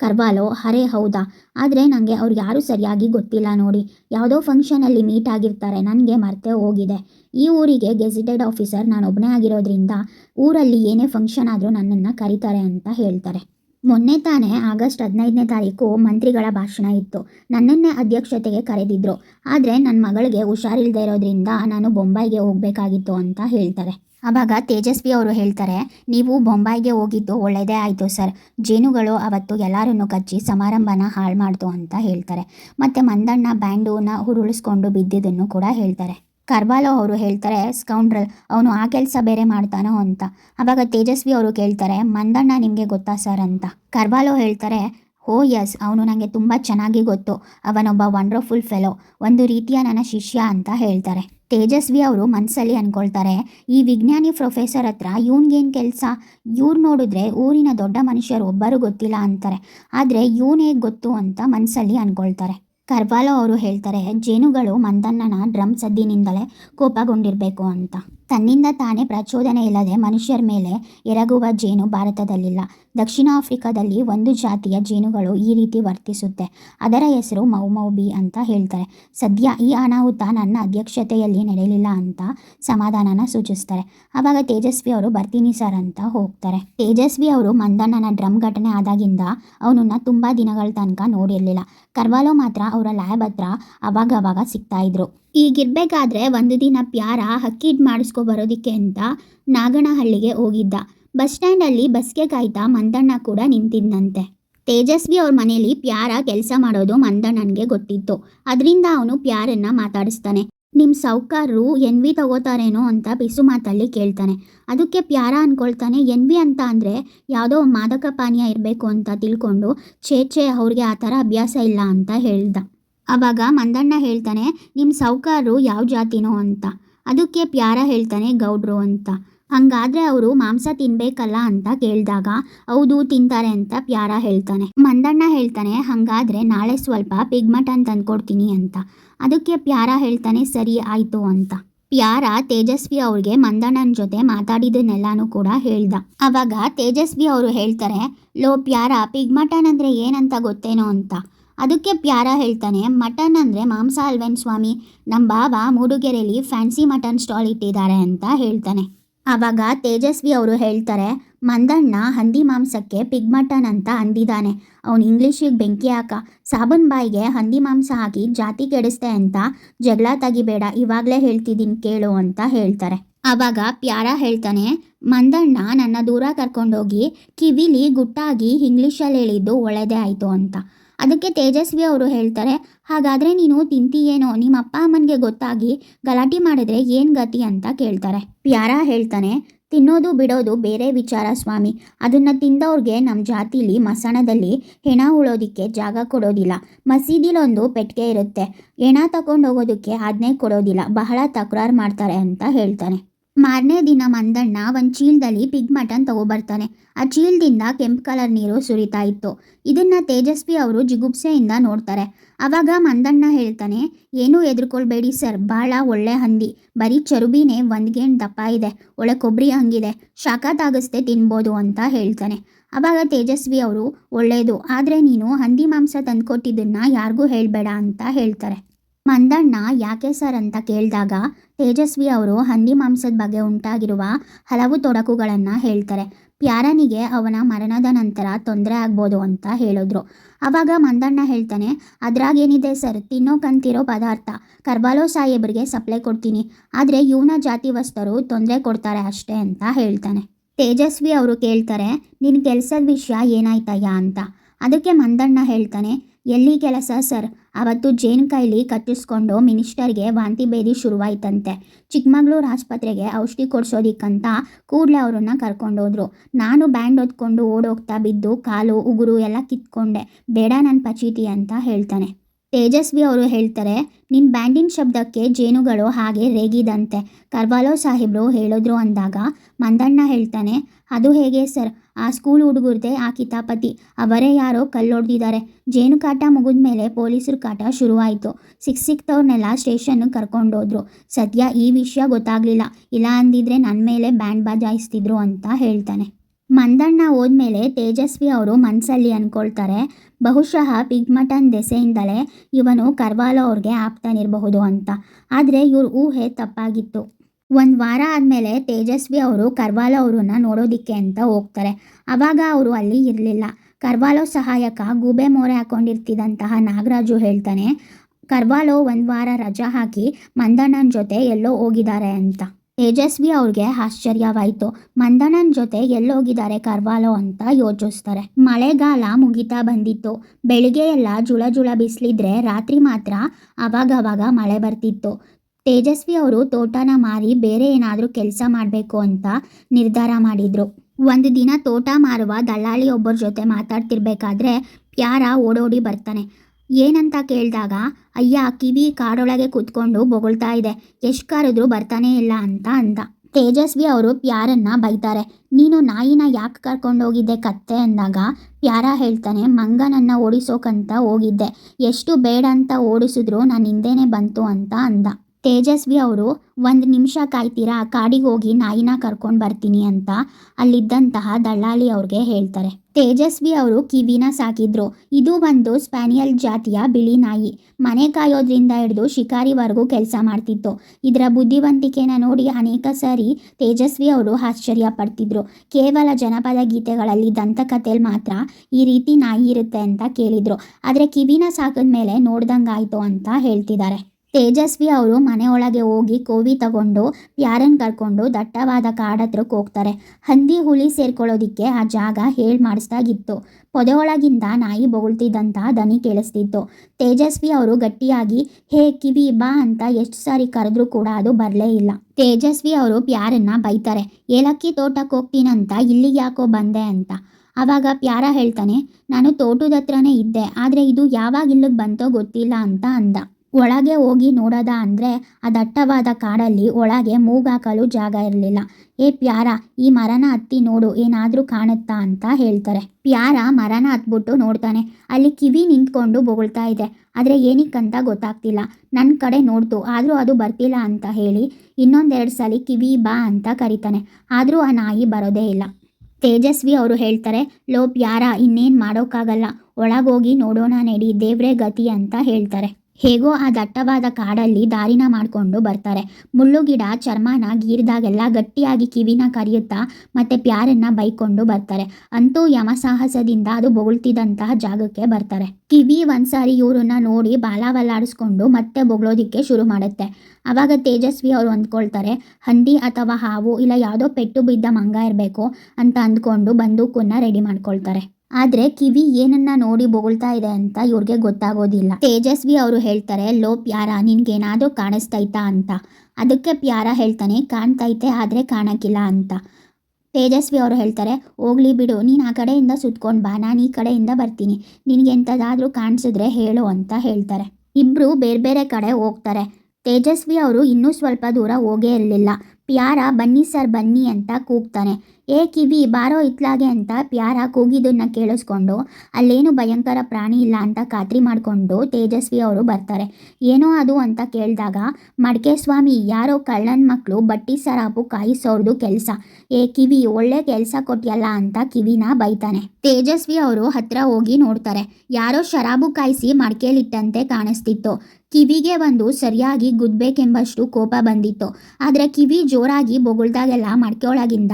ಕರ್ವಾಲೋ ಹರೇ ಹೌದಾ? ಆದರೆ ನನಗೆ ಅವ್ರು ಯಾರೂ ಸರಿಯಾಗಿ ಗೊತ್ತಿಲ್ಲ ನೋಡಿ. ಯಾವುದೋ ಫಂಕ್ಷನಲ್ಲಿ ಮೀಟ್ ಆಗಿರ್ತಾರೆ, ನನಗೆ ಮರ್ತೆ ಹೋಗಿದೆ. ಈ ಊರಿಗೆ ಗೆಜೆಟೆಡ್ ಆಫೀಸರ್ ನಾನೊಬ್ಬನೇ ಆಗಿರೋದ್ರಿಂದ, ಊರಲ್ಲಿ ಏನೇ ಫಂಕ್ಷನ್ ಆದರೂ ನನ್ನನ್ನು ಕರೀತಾರೆ ಅಂತ ಹೇಳ್ತಾರೆ. ಮೊನ್ನೆ ತಾನೇ ಆಗಸ್ಟ್ ಹದಿನೈದನೇ ತಾರೀಕು ಮಂತ್ರಿಗಳ ಭಾಷಣ ಇತ್ತು. ನನ್ನನ್ನೇ ಅಧ್ಯಕ್ಷತೆಗೆ ಕರೆದಿದ್ರು. ಆದರೆ ನನ್ನ ಮಗಳಿಗೆ ಹುಷಾರಿಲ್ಲದೆ ಇರೋದ್ರಿಂದ ನಾನು ಬೊಂಬಾಯಿಗೆ ಹೋಗಬೇಕಾಗಿತ್ತು ಅಂತ ಹೇಳ್ತಾರೆ. ಆವಾಗ ತೇಜಸ್ವಿ ಅವರು ಹೇಳ್ತಾರೆ, ನೀವು ಬೊಂಬಾಯಿಗೆ ಹೋಗಿದ್ದು ಒಳ್ಳೆಯದೇ ಆಯಿತು ಸರ್. ಜೇನುಗಳು ಅವತ್ತು ಎಲ್ಲರನ್ನು ಕಚ್ಚಿ ಸಮಾರಂಭನ ಹಾಳು ಮಾಡ್ತು ಅಂತ ಹೇಳ್ತಾರೆ. ಮತ್ತು ಮಂದಣ್ಣ ಬ್ಯಾಂಡೂನ ಹುರುಳಿಸ್ಕೊಂಡು ಬಿದ್ದಿದ್ದನ್ನು ಕೂಡ ಹೇಳ್ತಾರೆ. ಕರ್ವಾಲೋ ಅವರು ಹೇಳ್ತಾರೆ, ಸ್ಕೌಂಡ್ರಲ್, ಅವನು ಆ ಕೆಲಸ ಬೇರೆ ಮಾಡ್ತಾನೋ ಅಂತ. ಆವಾಗ ತೇಜಸ್ವಿ ಅವರು ಕೇಳ್ತಾರೆ, ಮಂದಣ್ಣ ನಿಮಗೆ ಗೊತ್ತಾ ಸರ್ ಅಂತ? ಕರ್ಬಾಲೋ ಹೇಳ್ತಾರೆ, ಹೋ, ಯಸ್, ಅವನು ನನಗೆ ತುಂಬ ಚೆನ್ನಾಗಿ ಗೊತ್ತು. ಅವನೊಬ್ಬ ವಂಡರ್ಫುಲ್ ಫೆಲೋ ಒಂದು ರೀತಿಯ ನನ್ನ ಶಿಷ್ಯ ಅಂತ ಹೇಳ್ತಾರೆ. ತೇಜಸ್ವಿ ಅವರು ಮನಸ್ಸಲ್ಲಿ ಅಂದ್ಕೊಳ್ತಾರೆ ಈ ವಿಜ್ಞಾನಿ ಪ್ರೊಫೆಸರ್ ಹತ್ರ ಇವನ್ಗೇನು ಕೆಲಸ? ಇವ್ರು ನೋಡಿದ್ರೆ ಊರಿನ ದೊಡ್ಡ ಮನುಷ್ಯರು ಒಬ್ಬರು ಗೊತ್ತಿಲ್ಲ ಅಂತಾರೆ. ಆದರೆ ಇವನೇ ಗೊತ್ತು? ಅಂತ ಮನಸ್ಸಲ್ಲಿ ಅಂದ್ಕೊಳ್ತಾರೆ ಕರ್ವಾಲೋ ಅವರು ಹೇಳ್ತಾರೆ, ಜೇನುಗಳು ಮಂದಣ್ಣನ ಡ್ರಮ್ ಸದ್ದಿನಿಂದಲೇ ಕೋಪಗೊಂಡಿರಬೇಕು ಅಂತ. ತನ್ನಿಂದ ತಾನೇ ಪ್ರಚೋದನೆ ಇಲ್ಲದೆ ಮನುಷ್ಯರ ಮೇಲೆ ಎರಗುವ ಜೇನು ಭಾರತದಲ್ಲಿಲ್ಲ. ದಕ್ಷಿಣ ಆಫ್ರಿಕಾದಲ್ಲಿ ಒಂದು ಜಾತಿಯ ಜೇನುಗಳು ಈ ರೀತಿ ವರ್ತಿಸುತ್ತೆ. ಅದರ ಹೆಸರು ಮೌಮೌಬಿ ಅಂತ ಹೇಳ್ತಾರೆ. ಸದ್ಯ ಈ ಅನಾಹುತ ನನ್ನ ಅಧ್ಯಕ್ಷತೆಯಲ್ಲಿ ನಡೆಯಲಿಲ್ಲ ಅಂತ ಸಮಾಧಾನನ ಸೂಚಿಸ್ತಾರೆ. ಆವಾಗ ತೇಜಸ್ವಿ ಅವರು ಬರ್ತೀನಿ ಸರ್ ಅಂತ ಹೋಗ್ತಾರೆ. ತೇಜಸ್ವಿ ಅವರು ಮಂದಣ್ಣನ ಡ್ರಮ್ ಘಟನೆ ಆದಾಗಿಂದ ಅವನನ್ನ ತುಂಬ ದಿನಗಳ ತನಕ ನೋಡಿರಲಿಲ್ಲ. ಕರ್ವಾಲೋ ಮಾತ್ರ ಅವರ ಲ್ಯಾಬ್ ಹತ್ರ ಅವಾಗವಾಗ ಅವಾಗ ಸಿಗ್ತಾ ಇದ್ರು. ಈಗಿರ್ಬೇಕಾದ್ರೆ ಒಂದು ದಿನ ಪ್ಯಾರ ಹಕ್ಕಿಡ್ ಮಾಡಿಸ್ಕೊ ಬರೋದಿಕ್ಕೆ ಅಂತ ನಾಗನಹಳ್ಳಿಗೆ ಹೋಗಿದ್ದ. ಬಸ್ ಸ್ಟ್ಯಾಂಡಲ್ಲಿ ಬಸ್ಗೆ ಕಾಯ್ತಾ ಮಂದಣ್ಣ ಕೂಡ ನಿಂತಿದ್ದಂತೆ ತೇಜಸ್ವಿ ಅವ್ರ ಮನೇಲಿ ಪ್ಯಾರ ಕೆಲಸ ಮಾಡೋದು ಮಂದಣ್ಣನಿಗೆ ಗೊತ್ತಿತ್ತು. ಅದರಿಂದ ಅವನು ಪ್ಯಾರನ್ನ ಮಾತಾಡಿಸ್ತಾನೆ. ನಿಮ್ಮ ಸಾವ್ಕಾರರು ಎನ್ ವಿ ತಗೋತಾರೇನೋ ಅಂತ ಬಿಸು ಮಾತಲ್ಲಿ ಕೇಳ್ತಾನೆ. ಅದಕ್ಕೆ ಪ್ಯಾರ ಅಂದ್ಕೊಳ್ತಾನೆ ಎನ್ ವಿ ಅಂತ ಅಂದರೆ ಯಾವುದೋ ಮಾದಕ ಪಾನೀಯ ಇರಬೇಕು ಅಂತ ತಿಳ್ಕೊಂಡು ಚೇಚೆ ಅವ್ರಿಗೆ ಆ ಥರ ಅಭ್ಯಾಸ ಇಲ್ಲ ಅಂತ ಹೇಳ್ದ. ಅವಾಗ ಮಂದಣ್ಣ ಹೇಳ್ತಾನೆ ನಿಮ್ಮ ಸೌಕಾರರು ಯಾವ ಜಾತಿನೋ ಅಂತ. ಅದಕ್ಕೆ ಪ್ಯಾರ ಹೇಳ್ತಾನೆ ಗೌಡ್ರು ಅಂತ. ಹಂಗಾದ್ರೆ ಅವರು ಮಾಂಸ ತಿನ್ಬೇಕಲ್ಲ ಅಂತ ಕೇಳಿದಾಗ, ಹೌದು, ತಿಂತಾರೆ ಅಂತ ಪ್ಯಾರ ಹೇಳ್ತಾನೆ. ಮಂದಣ್ಣ ಹೇಳ್ತಾನೆ, ಹಂಗಾದ್ರೆ ನಾಳೆ ಸ್ವಲ್ಪ ಪಿಗ್ ಮಟನ್ ತಂದ್ಕೊಡ್ತೀನಿ ಅಂತ. ಅದಕ್ಕೆ ಪ್ಯಾರ ಹೇಳ್ತಾನೆ, ಸರಿ, ಆಯ್ತು ಅಂತ. ಪ್ಯಾರ ತೇಜಸ್ವಿ ಅವ್ರಿಗೆ ಮಂದಣ್ಣನ ಜೊತೆ ಮಾತಾಡಿದನ್ನೆಲ್ಲಾನು ಕೂಡ ಹೇಳ್ದ. ಅವಾಗ ತೇಜಸ್ವಿ ಅವರು ಹೇಳ್ತಾರೆ, ಲೋ ಪ್ಯಾರ ಪಿಗ್ ಮಟನ್ ಅಂದ್ರೆ ಏನಂತ ಗೊತ್ತೇನೋ ಅಂತ. ಅದಕ್ಕೆ ಪ್ಯಾರ ಹೇಳ್ತಾನೆ, ಮಟನ್ ಅಂದರೆ ಮಾಂಸ ಅಲ್ವೇನ್ ಸ್ವಾಮಿ? ನಮ್ಮ ಬಾಬಾ ಮೂಡುಗೆರೆಯಲ್ಲಿ ಫ್ಯಾನ್ಸಿ ಮಟನ್ ಸ್ಟಾಲ್ ಇಟ್ಟಿದ್ದಾರೆ ಅಂತ ಹೇಳ್ತಾನೆ. ಆವಾಗ ತೇಜಸ್ವಿ ಅವರು ಹೇಳ್ತಾರೆ, ಮಂದಣ್ಣ ಹಂದಿ ಮಾಂಸಕ್ಕೆ ಪಿಗ್ ಮಟನ್ ಅಂತ ಅಂದಿದ್ದಾನೆ ಅವನು ಇಂಗ್ಲೀಷಿಗೆ ಬೆಂಕಿ ಹಾಕ. ಸಾಬನ್ ಬಾಯಿಗೆ ಹಂದಿ ಮಾಂಸ ಹಾಕಿ ಜಾತಿ ಕೆಡಿಸ್ತೆ ಅಂತ ಜಗಳ ತೆಗಿಬೇಡ, ಇವಾಗಲೇ ಹೇಳ್ತಿದ್ದೀನಿ ಕೇಳು ಅಂತ ಹೇಳ್ತಾರೆ. ಆವಾಗ ಪ್ಯಾರ ಹೇಳ್ತಾನೆ, ಮಂದಣ್ಣ ನನ್ನ ದೂರ ಕರ್ಕೊಂಡೋಗಿ ಕಿವಿಲಿ ಗುಟ್ಟಾಗಿ ಇಂಗ್ಲೀಷಲ್ಲಿ ಹೇಳಿದ್ದು ಒಳ್ಳೆಯದೇ ಆಯಿತು ಅಂತ. ಅದಕ್ಕೆ ತೇಜಸ್ವಿ ಅವರು ಹೇಳ್ತಾರೆ, ಹಾಗಾದರೆ ನೀನು ತಿಂತೀಯೇನೋ ನಿಮ್ಮ ಅಪ್ಪ ಅಮ್ಮನಿಗೆ ಗೊತ್ತಾಗಿ ಗಲಾಟೆ ಮಾಡಿದ್ರೆ ಏನು ಗತಿ ಅಂತ ಕೇಳ್ತಾರೆ. ಪ್ಯಾರ ಹೇಳ್ತಾನೆ, ತಿನ್ನೋದು ಬಿಡೋದು ಬೇರೆ ವಿಚಾರ ಸ್ವಾಮಿ. ಅದನ್ನು ತಿಂದವ್ರಿಗೆ ನಮ್ಮ ಜಾತಿಲಿ ಮಸಣದಲ್ಲಿ ಹೆಣ ಉಳೋದಕ್ಕೆ ಜಾಗ ಕೊಡೋದಿಲ್ಲ. ಮಸೀದಿಲೊಂದು ಪೆಟ್ಟಿಗೆ ಇರುತ್ತೆ. ಹೆಣ ತಗೊಂಡು ಹೋಗೋದಕ್ಕೆ ಆಜ್ಞೆ ಕೊಡೋದಿಲ್ಲ. ಬಹಳ ತಕರಾರು ಮಾಡ್ತಾರೆ ಅಂತ ಹೇಳ್ತಾನೆ. ಮಾರನೇ ದಿನ ಮಂದಣ್ಣ ಒಂದು ಚೀಲದಲ್ಲಿ ಪಿಗ್ ಮಟನ್ ತಗೊಬರ್ತಾನೆ. ಆ ಚೀಲದಿಂದ ಕೆಂಪು ಕಲರ್ ನೀರು ಸುರಿತಾ ಇತ್ತು. ಇದನ್ನು ತೇಜಸ್ವಿ ಅವರು ಜಿಗುಪ್ಸೆಯಿಂದ ನೋಡ್ತಾರೆ. ಆವಾಗ ಮಂದಣ್ಣ ಹೇಳ್ತಾನೆ, ಏನೂ ಎದುರ್ಕೊಳ್ಬೇಡಿ ಸರ್ ಭಾಳ ಒಳ್ಳೆ ಹಂದಿ. ಬರೀ ಚರುಬಿನೇ ಒಂದ್ಗೇಣ್ ದಪ್ಪ ಇದೆ, ಒಳ್ಳೆ ಕೊಬ್ಬರಿ ಹಂಗಿದೆ ಶಾಖ ತಾಗಿಸ್ದೆ ತಿನ್ಬೋದು ಅಂತ ಹೇಳ್ತಾನೆ. ಆವಾಗ ತೇಜಸ್ವಿ ಅವರು ಒಳ್ಳೆಯದು ಆದರೆ ನೀನು ಹಂದಿ ಮಾಂಸ ತಂದುಕೊಟ್ಟಿದ್ದನ್ನು ಯಾರಿಗೂ ಹೇಳಬೇಡ ಅಂತ ಹೇಳ್ತಾರೆ. ಮಂದಣ್ಣ ಯಾಕೆ ಸರ್ ಅಂತ ಕೇಳಿದಾಗ ತೇಜಸ್ವಿ ಅವರು ಹಂದಿ ಮಾಂಸದ ಬಗ್ಗೆ ಉಂಟಾಗಿರುವ ಹಲವು ತೊಡಕುಗಳನ್ನು ಹೇಳ್ತಾರೆ. ಪ್ಯಾರನಿಗೆ ಅವನ ಮರಣದ ನಂತರ ತೊಂದರೆ ಆಗ್ಬೋದು ಅಂತ ಹೇಳಿದ್ರು. ಅವಾಗ ಮಂದಣ್ಣ ಹೇಳ್ತಾನೆ, ಅದ್ರಾಗೇನಿದೆ ಸರ್ ತಿನ್ನೋಕಂತಿರೋ ಪದಾರ್ಥ. ಕರ್ಬಾಲೋ ಸಾಹೇಬ್ರಿಗೆ ಸಪ್ಲೈ ಕೊಡ್ತೀನಿ. ಆದರೆ ಇವನ ಜಾತಿ ವಸ್ತರು ತೊಂದರೆ ಕೊಡ್ತಾರೆ ಅಷ್ಟೇ ಅಂತ ಹೇಳ್ತಾನೆ. ತೇಜಸ್ವಿ ಅವರು ಕೇಳ್ತಾರೆ ನಿನ್ನ ಕೆಲಸದ ವಿಷಯ ಏನಾಯ್ತಯ್ಯ ಅಂತ? ಅದಕ್ಕೆ ಮಂದಣ್ಣ ಹೇಳ್ತಾನೆ ಎಲ್ಲಿ ಕೆಲಸ, ಸರ್? ಅವತ್ತು ಜೇನು ಕೈಲಿ ಕಟ್ಟಿಸ್ಕೊಂಡು ಮಿನಿಸ್ಟರ್ಗೆ ವಾಂತಿ ಭೇದಿ ಶುರುವಾಯ್ತಂತೆ. ಚಿಕ್ಕಮಗಳೂರು ಆಸ್ಪತ್ರೆಗೆ ಔಷಧಿ ಕೊಡಿಸೋದಿಕ್ಕಂತ ಕೂಡಲೇ ಅವರನ್ನು ಕರ್ಕೊಂಡೋದ್ರು ನಾನು ಬ್ಯಾಂಡ್ ಹೊತ್ಕೊಂಡು ಓಡೋಗ್ತಾ ಬಿದ್ದು ಕಾಲು, ಉಗುರು ಎಲ್ಲ ಕಿತ್ಕೊಂಡೆ. ಬೇಡ ನನ್ನ ಪಚೀತಿ ಅಂತ ಹೇಳ್ತಾನೆ. ತೇಜಸ್ವಿ ಅವರು ಹೇಳ್ತಾರೆ ನಿನ್ನ ಬ್ಯಾಂಡಿನ ಶಬ್ದಕ್ಕೆ ಜೇನುಗಳು ಹಾಗೆ ರೇಗಿದಂತೆ. ಕರ್ವಾಲೋ ಸಾಹೇಬ್ರು ಹೇಳಿದ್ರು ಅಂದಾಗ ಮಂದಣ್ಣ ಹೇಳ್ತಾನೆ, ಅದು ಹೇಗೆ ಸರ್? ಆ ಸ್ಕೂಲ್ ಹುಡುಗರದೆ ಆ ಕಿತಾಪತಿ. ಅವರೇ ಯಾರೋ ಕಲ್ಲೊಡ್ದಿದ್ದಾರೆ. ಜೇನು ಕಾಟ ಮುಗಿದ ಮೇಲೆ ಪೊಲೀಸರ ಕಾಟ ಶುರುವಾಯಿತು. ಸಿಕ್ ಸಿಕ್ತವ್ರನ್ನೆಲ್ಲ ಸ್ಟೇಷನ್ಗೆ ಕರ್ಕೊಂಡೋದ್ರು. ಸದ್ಯ ಈ ವಿಷಯ ಗೊತ್ತಾಗಲಿಲ್ಲ. ಇಲ್ಲ ಅಂದಿದ್ರೆ ನನ್ನ ಮೇಲೆ ಬ್ಯಾಂಡ್ ಬಜಾಯಿಸ್ತಿದ್ರು ಅಂತ ಹೇಳ್ತಾನೆ. ಮಂದಣ್ಣ ಹೋದ್ಮೇಲೆ ತೇಜಸ್ವಿ ಅವರು ಮನಸ್ಸಲ್ಲಿ ಅಂದ್ಕೊಳ್ತಾರೆ ಬಹುಶಃ ಪಿಗ್ ಮಟನ್ ದೆಸೆಯಿಂದಲೇ ಇವನು ಕರ್ವಾಲ ಅವ್ರಿಗೆ ಆಪ್ತಾನಿರಬಹುದು ಅಂತ. ಆದರೆ ಇವ್ರ ಊಹೆ ತಪ್ಪಾಗಿತ್ತು. ಒಂದು ವಾರ ಆದಮೇಲೆ ತೇಜಸ್ವಿ ಅವರು ಕರ್ವಾಲ ಅವರನ್ನ ನೋಡೋದಿಕ್ಕೆ ಅಂತ ಹೋಗ್ತಾರೆ. ಆವಾಗ ಅವರು ಅಲ್ಲಿ ಇರಲಿಲ್ಲ. ಕರ್ವಾಲೋ ಸಹಾಯಕ ಗೂಬೆ ಮೋರೆ ಹಾಕೊಂಡಿರ್ತಿದ್ದಂತಹ ನಾಗರಾಜು ಹೇಳ್ತಾನೆ ಕರ್ವಾಲೋ ಒಂದು ವಾರ ರಜಾ ಹಾಕಿ ಮಂದಣ್ಣನ ಜೊತೆ ಎಲ್ಲೋ ಹೋಗಿದ್ದಾರೆ ಅಂತ. ತೇಜಸ್ವಿ ಅವ್ರಿಗೆ ಆಶ್ಚರ್ಯವಾಯಿತು. ಮಂದಣ್ಣನ ಜೊತೆ ಎಲ್ಲೋಗಿದ್ದಾರೆ ಕರ್ವಾಲೋ ಅಂತ ಯೋಚಿಸ್ತಾರೆ. ಮಳೆಗಾಲ ಮುಗಿತಾ ಬಂದಿತ್ತು. ಬೆಳಿಗ್ಗೆ ಎಲ್ಲ ಜುಳ ಜುಳ ಬಿಸಿಲಿದ್ರೆ ರಾತ್ರಿ ಮಾತ್ರ ಅವಾಗವಾಗ ಮಳೆ ಬರ್ತಿತ್ತು. ತೇಜಸ್ವಿ ಅವರು ತೋಟನ ಮಾರಿ ಬೇರೆ ಏನಾದರೂ ಕೆಲಸ ಮಾಡಬೇಕು ಅಂತ ನಿರ್ಧಾರ ಮಾಡಿದ್ರು. ಒಂದು ದಿನ ತೋಟ ಮಾರುವ ದಲ್ಲಾಳಿಯೊಬ್ಬರ ಜೊತೆ ಮಾತಾಡ್ತಿರ್ಬೇಕಾದ್ರೆ ಪ್ಯಾರ ಓಡೋಡಿ ಬರ್ತಾನೆ. ಏನಂತ ಕೇಳಿದಾಗ, ಅಯ್ಯ, ಕಿವಿ ಕಾಡೊಳಗೆ ಕೂತ್ಕೊಂಡು ಬೊಗಳ್ತಾ ಇದೆ. ಎಷ್ಟು ಕರೆದ್ರೂ ಬರ್ತಾನೇ ಇಲ್ಲ ಅಂತ ಅಂದ. ತೇಜಸ್ವಿ ಅವರು ಪ್ಯಾರನ್ನ ಬೈತಾರೆ. ನೀನು ನಾಯಿನ ಯಾಕೆ ಕರ್ಕೊಂಡೋಗಿದ್ದೆ ಕತ್ತೆ? ಅಂದಾಗ, ಪ್ಯಾರ ಹೇಳ್ತಾನೆ ಮಂಗನನ್ನ ಓಡಿಸೋಕಂತ ಹೋಗಿದ್ದೆ. ಎಷ್ಟು ಬೇಡ ಅಂತ ಓಡಿಸಿದ್ರು ನಾನು ಹಿಂದೆನೇ ಬಂತು ಅಂತ ಅಂದ. ತೇಜಸ್ವಿ ಅವರು, ಒಂದು ನಿಮಿಷ ಕಾಯ್ತೀರಾ? ಕಾಡಿಗೆ ಹೋಗಿ ನಾಯಿನ ಕರ್ಕೊಂಡು ಬರ್ತೀನಿ ಅಂತ ಅಲ್ಲಿದ್ದಂತಹ ದಳ್ಳಾಳಿ ಅವ್ರಿಗೆ ಹೇಳ್ತಾರೆ. ತೇಜಸ್ವಿ ಅವರು ಕಿವಿನ ಸಾಕಿದ್ರು. ಇದು ಒಂದು ಸ್ಪ್ಯಾನಿಯಲ್ ಜಾತಿಯ ಬಿಳಿ ನಾಯಿ. ಮನೆ ಕಾಯೋದ್ರಿಂದ ಹಿಡಿದು ಶಿಕಾರಿವರೆಗೂ ಕೆಲಸ ಮಾಡ್ತಿತ್ತು. ಇದರ ಬುದ್ಧಿವಂತಿಕೆನ ನೋಡಿ ಅನೇಕ ಸಾರಿ ತೇಜಸ್ವಿ ಅವರು ಆಶ್ಚರ್ಯ ಪಡ್ತಿದ್ರು. ಕೇವಲ ಜನಪದ ಗೀತೆಗಳಲ್ಲಿ ದಂತಕಥೆಯಲ್ಲಿ ಮಾತ್ರ ಈ ರೀತಿ ನಾಯಿ ಇರುತ್ತೆ ಅಂತ ಕೇಳಿದ್ರು. ಆದರೆ ಕಿವಿನ ಸಾಕಿದ್ಮೇಲೆ ನೋಡ್ದಂಗಾಯ್ತು ಅಂತ ಹೇಳ್ತಿದ್ದಾರೆ. ತೇಜಸ್ವಿ ಅವರು ಮನೆಯೊಳಗೆ ಹೋಗಿ ಕೋವಿ ತಗೊಂಡು ಯಾರನ್ನ ಕರ್ಕೊಂಡು ದಟ್ಟವಾದ ಕಾಡತ್ರಕ್ಕೆ ಹೋಗ್ತಾರೆ. ಹಂದಿ ಹುಳಿ ಸೇರ್ಕೊಳ್ಳೋದಿಕ್ಕೆ ಆ ಜಾಗ ಹೇಳ್ ಮಾಡಿಸ್ದಾಗಿತ್ತು. ಪೊದೆ ಒಳಗಿಂದ ನಾಯಿ ಬೊಗಳ್ತಿದ್ದಂತ ದನಿ ಕೇಳಿಸ್ತಿತ್ತು. ತೇಜಸ್ವಿ ಅವರು ಗಟ್ಟಿಯಾಗಿ, ಹೇ, ಕಿವಿ ಬಾ ಅಂತ ಎಷ್ಟು ಸಾರಿ ಕರೆದ್ರೂ ಕೂಡ ಅದು ಬರಲೇ ಇಲ್ಲ. ತೇಜಸ್ವಿ ಅವರು ಪ್ಯಾರನ್ನ ಬೈತಾರೆ. ಏಲಕ್ಕಿ ತೋಟಕ್ಕೆ ಹೋಗ್ತೀನಂತ, ಇಲ್ಲಿಗೆ ಯಾಕೋ ಬಂದೆ ಅಂತ. ಅವಾಗ ಪ್ಯಾರ ಹೇಳ್ತಾನೆ, ನಾನು ತೋಟದ ಹತ್ರನೇ ಇದ್ದೆ, ಆದರೆ ಇದು ಯಾವಾಗ ಇಲ್ಲಿಗೆ ಬಂತೋ ಗೊತ್ತಿಲ್ಲ ಅಂತ ಅಂದ. ಒಳಗೆ ಹೋಗಿ ನೋಡೋದ ಅಂದರೆ ಆ ದಟ್ಟವಾದ ಕಾಡಲ್ಲಿ ಒಳಗೆ ಮೂಗಾಕಲು ಜಾಗ ಇರಲಿಲ್ಲ. ಏ ಪ್ಯಾರ, ಈ ಮರನ ಹತ್ತಿ ನೋಡು, ಏನಾದರೂ ಕಾಣುತ್ತಾ ಅಂತ ಹೇಳ್ತಾರೆ. ಪ್ಯಾರ ಮರನ ಹತ್ಬಿಟ್ಟು ನೋಡ್ತಾನೆ. ಅಲ್ಲಿ ಕಿವಿ ನಿಂತ್ಕೊಂಡು ಬೊಗಳ್ತಾ ಇದೆ. ಆದರೆ ಏನಕ್ಕಂತ ಗೊತ್ತಾಗ್ತಿಲ್ಲ. ನನ್ನ ಕಡೆ ನೋಡ್ತು, ಆದರೂ ಅದು ಬರ್ತಿಲ್ಲ ಅಂತ ಹೇಳಿ ಇನ್ನೊಂದೆರಡು ಸಲ ಕಿವಿ ಬಾ ಅಂತ ಕರಿತಾನೆ. ಆದರೂ ಆ ನಾಯಿ ಬರೋದೇ ಇಲ್ಲ. ತೇಜಸ್ವಿ ಅವರು ಹೇಳ್ತಾರೆ, ಲೋ ಪ್ಯಾರ, ಇನ್ನೇನು ಮಾಡೋಕ್ಕಾಗಲ್ಲ. ಒಳಗೋಗಿ ನೋಡೋಣ ನಡಿ, ದೇವ್ರೇ ಗತಿ ಅಂತ ಹೇಳ್ತಾರೆ. ಹೇಗೋ ಆ ದಟ್ಟವಾದ ಕಾಡಲ್ಲಿ ದಾರಿನ ಮಾಡಿಕೊಂಡು ಬರ್ತಾರೆ. ಮುಳ್ಳು ಗಿಡ ಚರ್ಮನ ಗೀರಿದಾಗೆಲ್ಲ ಗಟ್ಟಿಯಾಗಿ ಕಿವಿನ ಕರಿಯುತ್ತಾ ಮತ್ತೆ ಪ್ಯಾರನ್ನ ಬೈಕೊಂಡು ಬರ್ತಾರೆ. ಅಂತೂ ಯಮಸಾಹಸದಿಂದ ಅದು ಬೊಗಳ್ತಿದ್ದಂತಹ ಜಾಗಕ್ಕೆ ಬರ್ತಾರೆ. ಕಿವಿ ಒಂದ್ಸಾರಿ ಇವ್ರನ್ನ ನೋಡಿ ಬಾಲಾವಲ್ಲಾಡಿಸ್ಕೊಂಡು ಮತ್ತೆ ಬೊಗಳೋದಿಕ್ಕೆ ಶುರು ಮಾಡುತ್ತೆ. ಆವಾಗ ತೇಜಸ್ವಿ ಅವರು ಅಂದ್ಕೊಳ್ತಾರೆ, ಹಂದಿ ಅಥವಾ ಹಾವು ಇಲ್ಲ, ಯಾವುದೋ ಪೆಟ್ಟು ಬಿದ್ದ ಮಂಗ ಇರಬೇಕು ಅಂತ ಅಂದ್ಕೊಂಡು ಬಂದೂಕನ್ನ ರೆಡಿ ಮಾಡ್ಕೊಳ್ತಾರೆ. ಆದ್ರೆ ಕಿವಿ ಏನನ್ನ ನೋಡಿ ಬೊಗಳ್ತಾ ಇದೆ ಅಂತ ಇವ್ರಿಗೆ ಗೊತ್ತಾಗೋದಿಲ್ಲ. ತೇಜಸ್ವಿ ಅವರು ಹೇಳ್ತಾರೆ, ಲೋ ಪ್ಯಾರ, ನಿನ್ಗೇನಾದ್ರೂ ಕಾಣಿಸ್ತೈತಾ ಅಂತ. ಅದಕ್ಕೆ ಪ್ಯಾರ ಹೇಳ್ತಾನೆ, ಕಾಣ್ತೈತೆ, ಆದ್ರೆ ಕಾಣಕ್ಕಿಲ್ಲ ಅಂತ. ತೇಜಸ್ವಿ ಅವರು ಹೇಳ್ತಾರೆ, ಹೋಗ್ಲಿ ಬಿಡು, ನೀನು ಆ ಕಡೆಯಿಂದ ಸುತ್ಕೊಂಡು ಬಾ, ನಾನು ಈ ಕಡೆಯಿಂದ ಬರ್ತೀನಿ. ನಿನಗೆ ಎಂಥದಾದ್ರೂ ಕಾಣಿಸಿದ್ರೆ ಹೇಳು ಅಂತ ಹೇಳ್ತಾರೆ. ಇಬ್ಬರು ಬೇರೆ ಬೇರೆ ಕಡೆ ಹೋಗ್ತಾರೆ. ತೇಜಸ್ವಿ ಅವರು ಇನ್ನೂ ಸ್ವಲ್ಪ ದೂರ ಹೋಗೇ ಇರಲಿಲ್ಲ. ಪ್ಯಾರ, ಬನ್ನಿ ಸರ್, ಬನ್ನಿ ಅಂತ ಕೂಗ್ತಾನೆ. ಏ ಕಿವಿ, ಬಾರೋ ಇತ್ಲಾಗೆ ಅಂತ ಪ್ಯಾರ ಕೂಗಿದನ್ನ ಕೇಳಿಸ್ಕೊಂಡು ಅಲ್ಲೇನು ಭಯಂಕರ ಪ್ರಾಣಿ ಇಲ್ಲ ಅಂತ ಖಾತ್ರಿ ಮಾಡಿಕೊಂಡು ತೇಜಸ್ವಿ ಅವರು ಬರ್ತಾರೆ. ಏನೋ ಅದು ಅಂತ ಕೇಳಿದಾಗ, ಮಡ್ಕೆ ಸ್ವಾಮಿ, ಯಾರೋ ಕಳ್ಳನ ಮಕ್ಕಳು ಬಟ್ಟಿ ಸರಾಪು ಕಾಯಿಸೋರ್ದು ಕೆಲಸ. ಏ ಕಿವಿ, ಒಳ್ಳೆ ಕೆಲಸ ಕೊಟ್ಟಿಯಲ್ಲ ಅಂತ ಕಿವಿನ ಬೈತಾನೆ. ತೇಜಸ್ವಿ ಅವರು ಹತ್ರ ಹೋಗಿ ನೋಡ್ತಾರೆ. ಯಾರೋ ಶರಾಬು ಕಾಯಿಸಿ ಮಡ್ಕೆಲಿಟ್ಟಂತೆ ಕಾಣಿಸ್ತಿತ್ತು. ಕಿವಿಗೆ ಒಂದು ಸರಿಯಾಗಿ ಗುದ್ಬೇಕೆಂಬಷ್ಟು ಕೋಪ ಬಂದಿತ್ತು. ಆದರೆ ಕಿವಿ ಜೋರಾಗಿ ಬೊಗಳ್ದಾಗೆಲ್ಲ ಮಡಕೆ ಒಳಗಿಂದ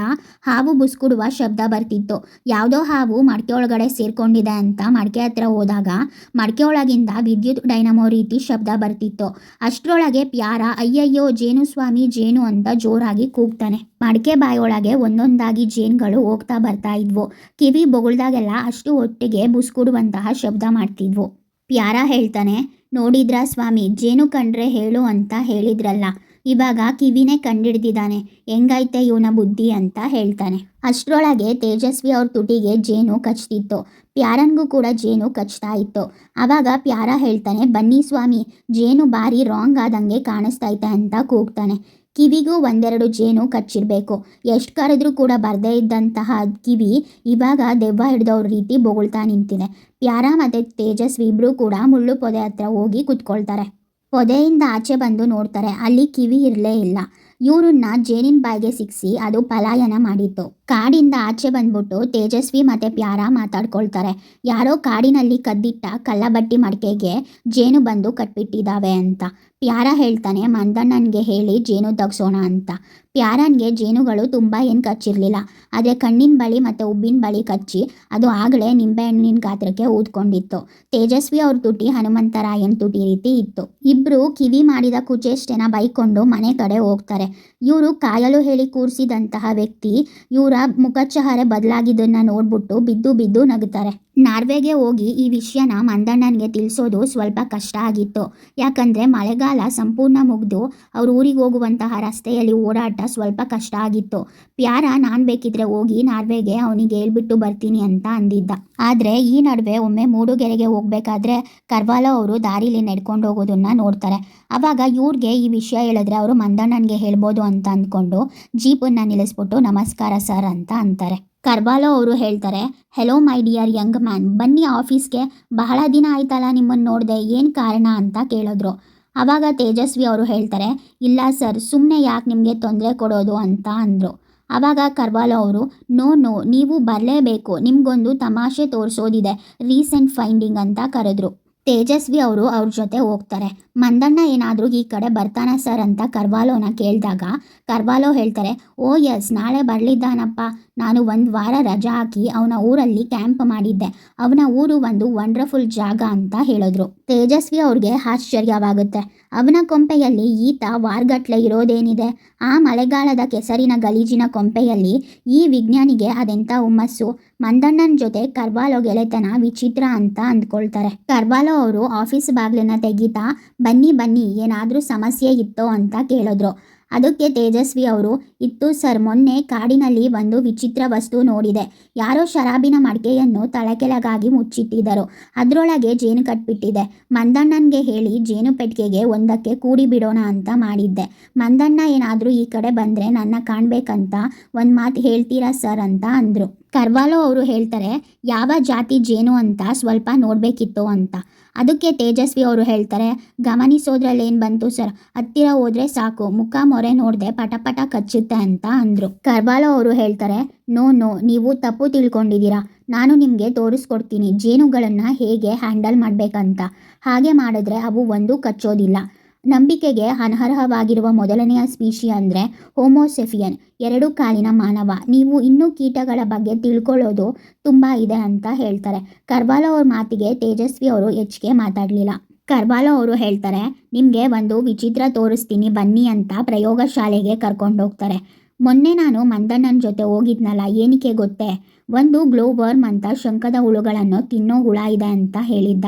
ಬುಸ್ಕುಡುವ ಶಬ್ದ ಬರ್ತಿತ್ತು. ಯಾವುದೋ ಹಾವು ಮಡ್ಕೆ ಒಳಗಡೆ ಸೇರ್ಕೊಂಡಿದೆ ಅಂತ ಮಡಕೆ ಹತ್ರ ಹೋದಾಗ ಮಡ್ಕೆ ಒಳಗಿಂದ ವಿದ್ಯುತ್ ಡೈನಮೋ ರೀತಿ ಶಬ್ದ ಬರ್ತಿತ್ತು. ಅಷ್ಟರೊಳಗೆ ಪ್ಯಾರ, ಅಯ್ಯಯ್ಯೋ, ಜೇನು ಸ್ವಾಮಿ, ಜೇನು ಅಂತ ಜೋರಾಗಿ ಕೂಗ್ತಾನೆ. ಮಡಕೆ ಬಾಯೊಳಗೆ ಒಂದೊಂದಾಗಿ ಜೇನುಗಳು ಹೋಗ್ತಾ ಬರ್ತಾ ಇದ್ವು. ಕಿವಿ ಬೊಗಳ್ದಾಗೆಲ್ಲ ಅಷ್ಟು ಒಟ್ಟಿಗೆ ಬುಸ್ಕುಡುವಂತಹ ಶಬ್ದ ಮಾಡ್ತಿದ್ವು. ಪ್ಯಾರ ಹೇಳ್ತಾನೆ, ನೋಡಿದ್ರಾ ಸ್ವಾಮಿ, ಜೇನು ಕಂಡ್ರೆ ಹೇಳು ಅಂತ ಹೇಳಿದ್ರಲ್ಲ. ಇವಾಗ ಕಿವಿನೇ ಕಂಡಿಡ್ದಿದ್ದಾನೆ. ಹೆಂಗೈತೆ ಇವನ ಬುದ್ಧಿ? ಅಂತ ಹೇಳ್ತಾನೆ. ಅಷ್ಟರೊಳಗೆ ತೇಜಸ್ವಿ ಅವ್ರ ತುಟಿಗೆ ಜೇನು ಕಚ್ತಿತ್ತು. ಪ್ಯಾರನ್ಗೂ ಕೂಡ ಜೇನು ಕಚ್ತಾ ಇತ್ತು. ಆವಾಗ ಪ್ಯಾರ ಹೇಳ್ತಾನೆ, ಬನ್ನಿ ಸ್ವಾಮಿ, ಜೇನು ಬಾರಿ ರಾಂಗ್ ಆದಂಗೆ ಕಾಣಿಸ್ತೈತೆ ಅಂತ ಕೂಗ್ತಾನೆ. ಕಿವಿಗೂ ಒಂದೆರಡು ಜೇನು ಕಚ್ಚಿರಬೇಕು. ಎಷ್ಟು ಕರೆದ್ರೂ ಕೂಡ ಬರದೇ ಇದ್ದಂತಹ ಕಿವಿ ಇವಾಗ ದೆವ್ವ ಹಿಡ್ದವ್ರ ರೀತಿ ಬೊಗಳ್ತಾ ನಿಂತಿದೆ. ಪ್ಯಾರ ಮತ್ತು ತೇಜಸ್ವಿ ಇಬ್ಬರೂ ಕೂಡ ಮುಳ್ಳು ಪೊದೆ ಹತ್ರ ಹೋಗಿ ಕುತ್ಕೊಳ್ತಾರೆ. ಪೊದೆಯಿಂದ ಆಚೆ ಬಂದು ನೋಡ್ತಾರೆ. ಅಲ್ಲಿ ಕಿವಿ ಇರಲೇ ಇಲ್ಲ. ಇವ್ರನ್ನ ಜೇನಿನ ಬಾಯಿಗೆ ಸಿಕ್ಕಿಸಿ ಅದು ಪಲಾಯನ ಮಾಡಿತ್ತು. ಕಾಡಿಂದ ಆಚೆ ಬಂದ್ಬಿಟ್ಟು ತೇಜಸ್ವಿ ಮತ್ತೆ ಪ್ಯಾರ ಮಾತಾಡ್ಕೊಳ್ತಾರೆ. ಯಾರೋ ಕಾಡಿನಲ್ಲಿ ಕದ್ದಿಟ್ಟ ಕಲ್ಲಬಟ್ಟಿ ಮಡಿಕೆಗೆ ಜೇನು ಬಂದು ಕಟ್ಬಿಟ್ಟಿದ್ದಾವೆ ಅಂತ. ಪ್ಯಾರ ಹೇಳ್ತಾನೆ, ಮಂದಣ್ಣನಿಗೆ ಹೇಳಿ ಜೇನು ತಗ್ಸೋಣ ಅಂತ. ಪ್ಯಾರನ್ಗೆ ಜೇನುಗಳು ತುಂಬ ಏನು ಕಚ್ಚಿರಲಿಲ್ಲ. ಆದರೆ ಕಣ್ಣಿನ ಬಳಿ ಮತ್ತು ಉಬ್ಬಿನ ಬಳಿ ಕಚ್ಚಿ ಅದು ಆಗಲೇ ನಿಂಬೆಹಣ್ಣಿನ ಗಾತ್ರಕ್ಕೆ ಊದ್ಕೊಂಡಿತ್ತು. ತೇಜಸ್ವಿ ಅವ್ರ ತುಟಿ ಹನುಮಂತರಾಯನ ತುಟಿ ರೀತಿ ಇತ್ತು. ಇಬ್ಬರು ಕಿವಿ ಮಾಡಿದ ಕುಚೇಷ್ಟೆನ ಬೈಕೊಂಡು ಮನೆ ಕಡೆ ಹೋಗ್ತಾರೆ. ಇವರು ಕಾಯಲು ಹೇಳಿ ಕೂರಿಸಿದಂತಹ ವ್ಯಕ್ತಿ, ಇವರ ಮುಖಚಹರೆ ಬದಲಾಗಿದ್ದನ್ನ ನೋಡ್ಬಿಟ್ಟು ಬಿದ್ದು ಬಿದ್ದು ನಗುತ್ತಾರೆ. ನಾರ್ವೆಗೆ ಹೋಗಿ ಈ ವಿಷಯನ ಮಂದಣ್ಣನಿಗೆ ತಿಳಿಸೋದು ಸ್ವಲ್ಪ ಕಷ್ಟ ಆಗಿತ್ತು. ಯಾಕಂದರೆ ಮಳೆಗಾಲ ಸಂಪೂರ್ಣ ಮುಗಿದು ಅವ್ರ ಊರಿಗೆ ಹೋಗುವಂತಹ ರಸ್ತೆಯಲ್ಲಿ ಓಡಾಟ ಸ್ವಲ್ಪ ಕಷ್ಟ ಆಗಿತ್ತು. ಪ್ಯಾರ ನಾನು ಬೇಕಿದ್ರೆ ಹೋಗಿ ನಾರ್ವೆಗೆ ಅವನಿಗೆ ಹೇಳ್ಬಿಟ್ಟು ಬರ್ತೀನಿ ಅಂತ ಅಂದಿದ್ದ. ಆದರೆ ಈ ನಡುವೆ ಒಮ್ಮೆ ಮೂಡುಗೆರೆಗೆ ಹೋಗಬೇಕಾದ್ರೆ ಕರ್ವಾಲ ಅವರು ದಾರಿಲಿ ನಡ್ಕೊಂಡು ಹೋಗೋದನ್ನ ನೋಡ್ತಾರೆ. ಆವಾಗ ಇವ್ರಿಗೆ ಈ ವಿಷಯ ಹೇಳಿದ್ರೆ ಅವರು ಮಂದಣ್ಣನಿಗೆ ಹೇಳ್ಬೋದು ಅಂತ ಅಂದ್ಕೊಂಡು ಜೀಪನ್ನು ನಿಲ್ಲಿಸ್ಬಿಟ್ಟು ನಮಸ್ಕಾರ ಸರ್ ಅಂತ ಅಂತಾರೆ. ಕರ್ವಾಲೋ ಅವರು ಹೇಳ್ತಾರೆ hello my dear young man ಬನ್ನಿ ಆಫೀಸ್ಗೆ. ಬಹಳ ದಿನ ಆಯ್ತಲ್ಲ ನಿಮ್ಮನ್ನು ನೋಡಿದೆ, ಏನು ಕಾರಣ ಅಂತ ಕೇಳಿದ್ರು. ಆವಾಗ ತೇಜಸ್ವಿ ಅವರು ಹೇಳ್ತಾರೆ, ಇಲ್ಲ ಸರ್ ಸುಮ್ಮನೆ ಯಾಕೆ ನಿಮಗೆ ತೊಂದರೆ ಕೊಡೋದು ಅಂತ ಅಂದರು. ಆವಾಗ ಕರ್ಬಾಲೋ ಅವರು ನೋ ನೋ ನೀವು ಬರಲೇಬೇಕು. ನಿಮಗೊಂದು ತಮಾಷೆ ತೋರಿಸೋದಿದೆ, ರೀಸೆಂಟ್ ಫೈಂಡಿಂಗ್ ಅಂತ ಕರೆದ್ರು. ತೇಜಸ್ವಿ ಅವರು ಅವ್ರ ಜೊತೆ ಹೋಗ್ತಾರೆ. ಮಂದಣ್ಣ ಏನಾದರೂ ಈ ಕಡೆ ಬರ್ತಾನ ಸರ್ ಅಂತ ಕರ್ವಾಲೋನ ಕೇಳಿದಾಗ ಕರ್ವಾಲೋ ಹೇಳ್ತಾರೆ, ಓ ಎಸ್ ನಾಳೆ ಬರಲಿದ್ದಾನಪ್ಪ. ನಾನು ಒಂದು ವಾರ ರಜಾ ಹಾಕಿ ಅವನ ಊರಲ್ಲಿ ಕ್ಯಾಂಪ್ ಮಾಡಿದ್ದೆ. ಅವನ ಊರು ಒಂದು ವಂಡರ್ಫುಲ್ ಜಾಗ ಅಂತ ಹೇಳಿದ್ರು. ತೇಜಸ್ವಿ ಅವ್ರಿಗೆ ಆಶ್ಚರ್ಯವಾಗುತ್ತೆ. ಅವನ ಕೊಂಪೆಯಲ್ಲಿ ಈತ ವಾರ್ಗಟ್ಲೆ ಇರೋದೇನಿದೆ? ಆ ಮಳೆಗಾಲದ ಕೆಸರಿನ ಗಲೀಜಿನ ಕೊಂಪೆಯಲ್ಲಿ ಈ ವಿಜ್ಞಾನಿಗೆ ಅದೆಂಥ ಹುಮ್ಮಸ್ಸು? ಮಂದಣ್ಣನ ಜೊತೆ ಕರ್ವಾಲೋ ಗೆಳೆತನ ವಿಚಿತ್ರ ಅಂತ ಅಂದ್ಕೊಳ್ತಾರೆ. ಕರ್ವಾಲೋ ಅವರು ಆಫೀಸ್ ಬಾಗ್ಲನ್ನ ತೆಗಿತಾ ಬನ್ನಿ ಬನ್ನಿ, ಏನಾದರೂ ಸಮಸ್ಯೆ ಇತ್ತೋ ಅಂತ ಕೇಳಿದ್ರು. ಅದಕ್ಕೆ ತೇಜಸ್ವಿ ಅವರು, ಇತ್ತು ಸರ್, ಮೊನ್ನೆ ಕಾಡಿನಲ್ಲಿ ಒಂದು ವಿಚಿತ್ರ ವಸ್ತು ನೋಡಿದೆ. ಯಾರೋ ಶರಾಬಿನ ಮಡಿಕೆಯನ್ನು ತಳಕೆಳಗಾಗಿ ಮುಚ್ಚಿಟ್ಟಿದ್ದರು. ಅದರೊಳಗೆ ಜೇನು ಕಟ್ಬಿಟ್ಟಿದೆ. ಮಂದಣ್ಣನಿಗೆ ಹೇಳಿ ಜೇನು ಪೆಟ್ಟಿಗೆಗೆ ಒಂದಕ್ಕೆ ಕೂಡಿ ಬಿಡೋಣ ಅಂತ ಮಾಡಿದ್ದೆ. ಮಂದಣ್ಣ ಏನಾದರೂ ಈ ಕಡೆ ಬಂದರೆ ನನ್ನ ಕಾಣಬೇಕಂತ ಒಂದು ಮಾತು ಹೇಳ್ತೀರಾ ಸರ್ ಅಂತ ಅಂದರು. ಕರ್ವಾಲೋ ಅವರು ಹೇಳ್ತಾರೆ, ಯಾವ ಜಾತಿ ಜೇನು ಅಂತ ಸ್ವಲ್ಪ ನೋಡಬೇಕಿತ್ತು ಅಂತ. ಅದಕ್ಕೆ ತೇಜಸ್ವಿ ಅವರು ಹೇಳ್ತಾರೆ, ಗಮನಿಸೋದ್ರಲ್ಲಿ ಏನು ಬಂತು ಸರ್? ಹತ್ತಿರ ಹೋದರೆ ಸಾಕು, ಮುಖ ಮೊರೆ ನೋಡದೆ ಪಟ ಪಟ ಕಚ್ಚುತ್ತೆ ಅಂತ ಅಂದರು. ಕರ್ವಾಲೋ ಅವರು ಹೇಳ್ತಾರೆ, ನೋ ನೋ, ನೀವು ತಪ್ಪು ತಿಳ್ಕೊಂಡಿದ್ದೀರಾ. ನಾನು ನಿಮಗೆ ತೋರಿಸ್ಕೊಡ್ತೀನಿ, ಜೇನುಗಳನ್ನು ಹೇಗೆ ಹ್ಯಾಂಡಲ್ ಮಾಡಬೇಕಂತ. ಹಾಗೆ ಮಾಡಿದ್ರೆ ಅವು ಒಂದು ಕಚ್ಚೋದಿಲ್ಲ. ನಂಬಿಕೆಗೆ ಅನರ್ಹವಾಗಿರುವ ಮೊದಲನೆಯ ಸ್ಪೀಶಿ ಅಂದರೆ ಹೋಮೋಸೆಫಿಯನ್, ಎರಡು ಕಾಲಿನ ಮಾನವ. ನೀವು ಇನ್ನೂ ಕೀಟಗಳ ಬಗ್ಗೆ ತಿಳ್ಕೊಳ್ಳೋದು ತುಂಬ ಇದೆ ಅಂತ ಹೇಳ್ತಾರೆ. ಕರ್ವಾಲೋ ಅವ್ರ ಮಾತಿಗೆ ತೇಜಸ್ವಿ ಅವರು ಹೆಚ್ಚಿಗೆ ಮಾತಾಡಲಿಲ್ಲ. ಕರ್ವಾಲೋ ಅವರು ಹೇಳ್ತಾರೆ, ನಿಮಗೆ ಒಂದು ವಿಚಿತ್ರ ತೋರಿಸ್ತೀನಿ, ಬನ್ನಿ ಅಂತ ಪ್ರಯೋಗಶಾಲೆಗೆ ಕರ್ಕೊಂಡು ಹೋಗ್ತಾರೆ. ಮೊನ್ನೆ ನಾನು ಮಂದಣ್ಣನ ಜೊತೆ ಹೋಗಿದ್ನಲ್ಲ, ಏನಕ್ಕೆ ಗೊತ್ತೇ? ಒಂದು ಗ್ಲೋ ವರ್ಮ್ ಅಂತ ಶಂಕದ ಹುಳುಗಳನ್ನು ತಿನ್ನೋ ಹುಳ ಇದೆ ಅಂತ ಹೇಳಿದ್ದ.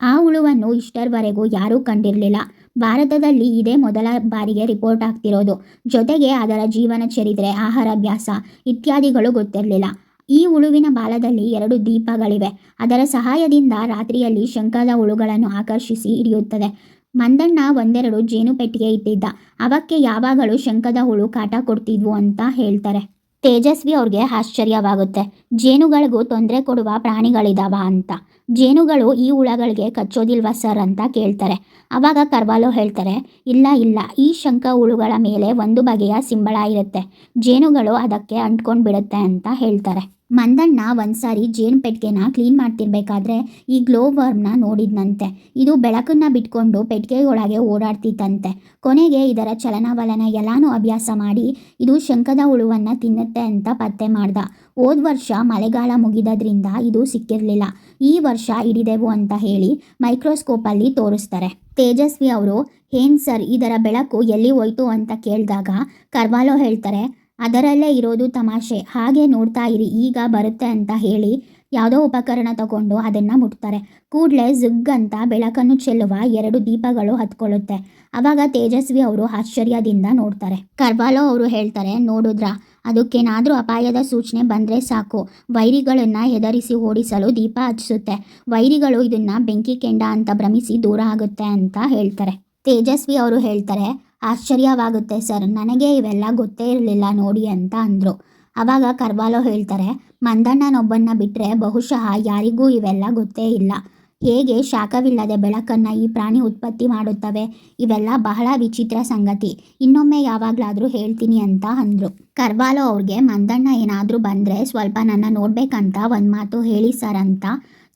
ಆ ಹುಳುವನ್ನು ಇಷ್ಟರವರೆಗೂ ಯಾರೂ ಕಂಡಿರಲಿಲ್ಲ. ಭಾರತದಲ್ಲಿ ಇದೇ ಮೊದಲ ಬಾರಿಗೆ ರಿಪೋರ್ಟ್ ಆಗ್ತಿರೋದು. ಜೊತೆಗೆ ಅದರ ಜೀವನ ಚರಿತ್ರೆ ಆಹಾರಾಭ್ಯಾಸ ಇತ್ಯಾದಿಗಳು ಗೊತ್ತಿರಲಿಲ್ಲ. ಈ ಹುಳುವಿನ ಬಾಲದಲ್ಲಿ ಎರಡು ದೀಪಗಳಿವೆ. ಅದರ ಸಹಾಯದಿಂದ ರಾತ್ರಿಯಲ್ಲಿ ಶಂಕದ ಹುಳುಗಳನ್ನು ಆಕರ್ಷಿಸಿ ಹಿಡಿಯುತ್ತದೆ. ಮಂದಣ್ಣ ಒಂದೆರಡು ಜೇನು ಪೆಟ್ಟಿಗೆ ಇಟ್ಟಿದ್ದ. ಅವಕ್ಕೆ ಯಾವಾಗಲೂ ಶಂಕದ ಹುಳು ಕಾಟ ಕೊಡ್ತಿದ್ವು ಅಂತ ಹೇಳ್ತಾರೆ. ತೇಜಸ್ವಿ ಅವ್ರಿಗೆ ಆಶ್ಚರ್ಯವಾಗುತ್ತೆ. ಜೇನುಗಳಿಗೂ ತೊಂದರೆ ಕೊಡುವ ಪ್ರಾಣಿಗಳಿದಾವ ಅಂತ. ಜೇನುಗಳು ಈ ಹುಳಗಳಿಗೆ ಕಚ್ಚೋದಿಲ್ವಾ ಸರ್ ಅಂತ ಕೇಳ್ತಾರೆ. ಆವಾಗ ಕರ್ವಾಲೋ ಹೇಳ್ತಾರೆ, ಇಲ್ಲ ಇಲ್ಲ, ಈ ಶಂಖ ಹುಳುಗಳ ಮೇಲೆ ಒಂದು ಬಗೆಯ ಸಿಂಬಳ ಇರುತ್ತೆ, ಜೇನುಗಳು ಅದಕ್ಕೆ ಅಂಟ್ಕೊಂಡು ಬಿಡುತ್ತೆ ಅಂತ ಹೇಳ್ತಾರೆ. ಮಂದಣ್ಣ ಒಂದ್ಸಾರಿ ಜೇನು ಪೆಟ್ಟಿಗೆನ ಕ್ಲೀನ್ ಮಾಡ್ತಿರ್ಬೇಕಾದ್ರೆ ಈ ಗ್ಲೋ ವರ್ಮ್ನ ನೋಡಿದ್ನಂತೆ. ಇದು ಬೆಳಕನ್ನ ಬಿಟ್ಕೊಂಡು ಪೆಟ್ಟಿಗೆಯೊಳಗೆ ಓಡಾಡ್ತಿತ್ತಂತೆ. ಕೊನೆಗೆ ಇದರ ಚಲನವಲನ ಎಲ್ಲಾನು ಅಭ್ಯಾಸ ಮಾಡಿ ಇದು ಶಂಖದ ಹುಳುವನ್ನು ತಿನ್ನುತ್ತೆ ಅಂತ ಪತ್ತೆ ಮಾಡ್ದ. ಹೋದ ವರ್ಷ ಮಳೆಗಾಲ ಮುಗಿದದ್ರಿಂದ ಇದು ಸಿಕ್ಕಿರಲಿಲ್ಲ. ಈ ವರ್ಷ ಹಿಡಿದೆವು ಅಂತ ಹೇಳಿ ಮೈಕ್ರೋಸ್ಕೋಪಲ್ಲಿ ತೋರಿಸ್ತಾರೆ. ತೇಜಸ್ವಿ ಅವರು, ಏನ್ ಸರ್, ಇದರ ಬೆಳಕು ಎಲ್ಲಿ ಹೋಯ್ತು ಅಂತ ಕೇಳಿದಾಗ ಕರ್ವಾಲೋ ಹೇಳ್ತಾರೆ, ಅದರಲ್ಲೇ ಇರೋದು ತಮಾಷೆ, ಹಾಗೆ ನೋಡ್ತಾ ಇರಿ, ಈಗ ಬರುತ್ತೆ ಅಂತ ಹೇಳಿ ಯಾವುದೋ ಉಪಕರಣ ತಗೊಂಡು ಅದನ್ನು ಮುಟ್ತಾರೆ. ಕೂಡಲೇ ಝುಗ್ ಅಂತ ಬೆಳಕನ್ನು ಚೆಲ್ಲುವ ಎರಡು ದೀಪಗಳು ಹತ್ಕೊಳ್ಳುತ್ತೆ. ಅವಾಗ ತೇಜಸ್ವಿ ಅವರು ಆಶ್ಚರ್ಯದಿಂದ ನೋಡ್ತಾರೆ. ಕರ್ವಾಲೋ ಅವರು ಹೇಳ್ತಾರೆ, ನೋಡಿದ್ರಾ ಅದಕ್ಕೇನಾದರೂ ಅಪಾಯದ ಸೂಚನೆ ಬಂದರೆ ಸಾಕು. ವೈರಿಗಳನ್ನು ಹೆದರಿಸಿ ಓಡಿಸಲು ದೀಪ ಹಚ್ಚಿಸುತ್ತೆ ವೈರಿಗಳು ಇದನ್ನು ಬೆಂಕಿ, ಕೆಂಡ ಅಂತ ಭ್ರಮಿಸಿ ದೂರ ಆಗುತ್ತೆ ಅಂತ ಹೇಳ್ತಾರೆ. ತೇಜಸ್ವಿ ಅವರು ಹೇಳ್ತಾರೆ, ಆಶ್ಚರ್ಯವಾಗುತ್ತೆ ಸರ್, ನನಗೆ ಇವೆಲ್ಲ ಗೊತ್ತೇ ಇರಲಿಲ್ಲ ನೋಡಿ ಅಂತ ಅಂದರು. ಆವಾಗ ಕರ್ವಾಲೋ ಹೇಳ್ತಾರೆ, ಮಂದಣ್ಣನೊಬ್ಬನ್ನ ಬಿಟ್ಟರೆ ಬಹುಶಃ ಯಾರಿಗೂ ಇವೆಲ್ಲ ಗೊತ್ತೇ ಇಲ್ಲ. ಹೇಗೆ ಶಾಖವಿಲ್ಲದೆ ಬೆಳಕನ್ನು ಈ ಪ್ರಾಣಿ ಉತ್ಪತ್ತಿ ಮಾಡುತ್ತವೆ? ಇವೆಲ್ಲ ಬಹಳ ವಿಚಿತ್ರ ಸಂಗತಿ. ಇನ್ನೊಮ್ಮೆ ಯಾವಾಗಲಾದರೂ ಹೇಳ್ತೀನಿ ಅಂತ ಅಂದರು. ಕರ್ವಾಲೋ ಅವ್ರಿಗೆ ಮಂದಣ್ಣ ಏನಾದರೂ ಬಂದರೆ ಸ್ವಲ್ಪ ನನ್ನ ನೋಡಬೇಕಂತ ಒಂದು ಮಾತು ಹೇಳಿ ಸರ್ ಅಂತ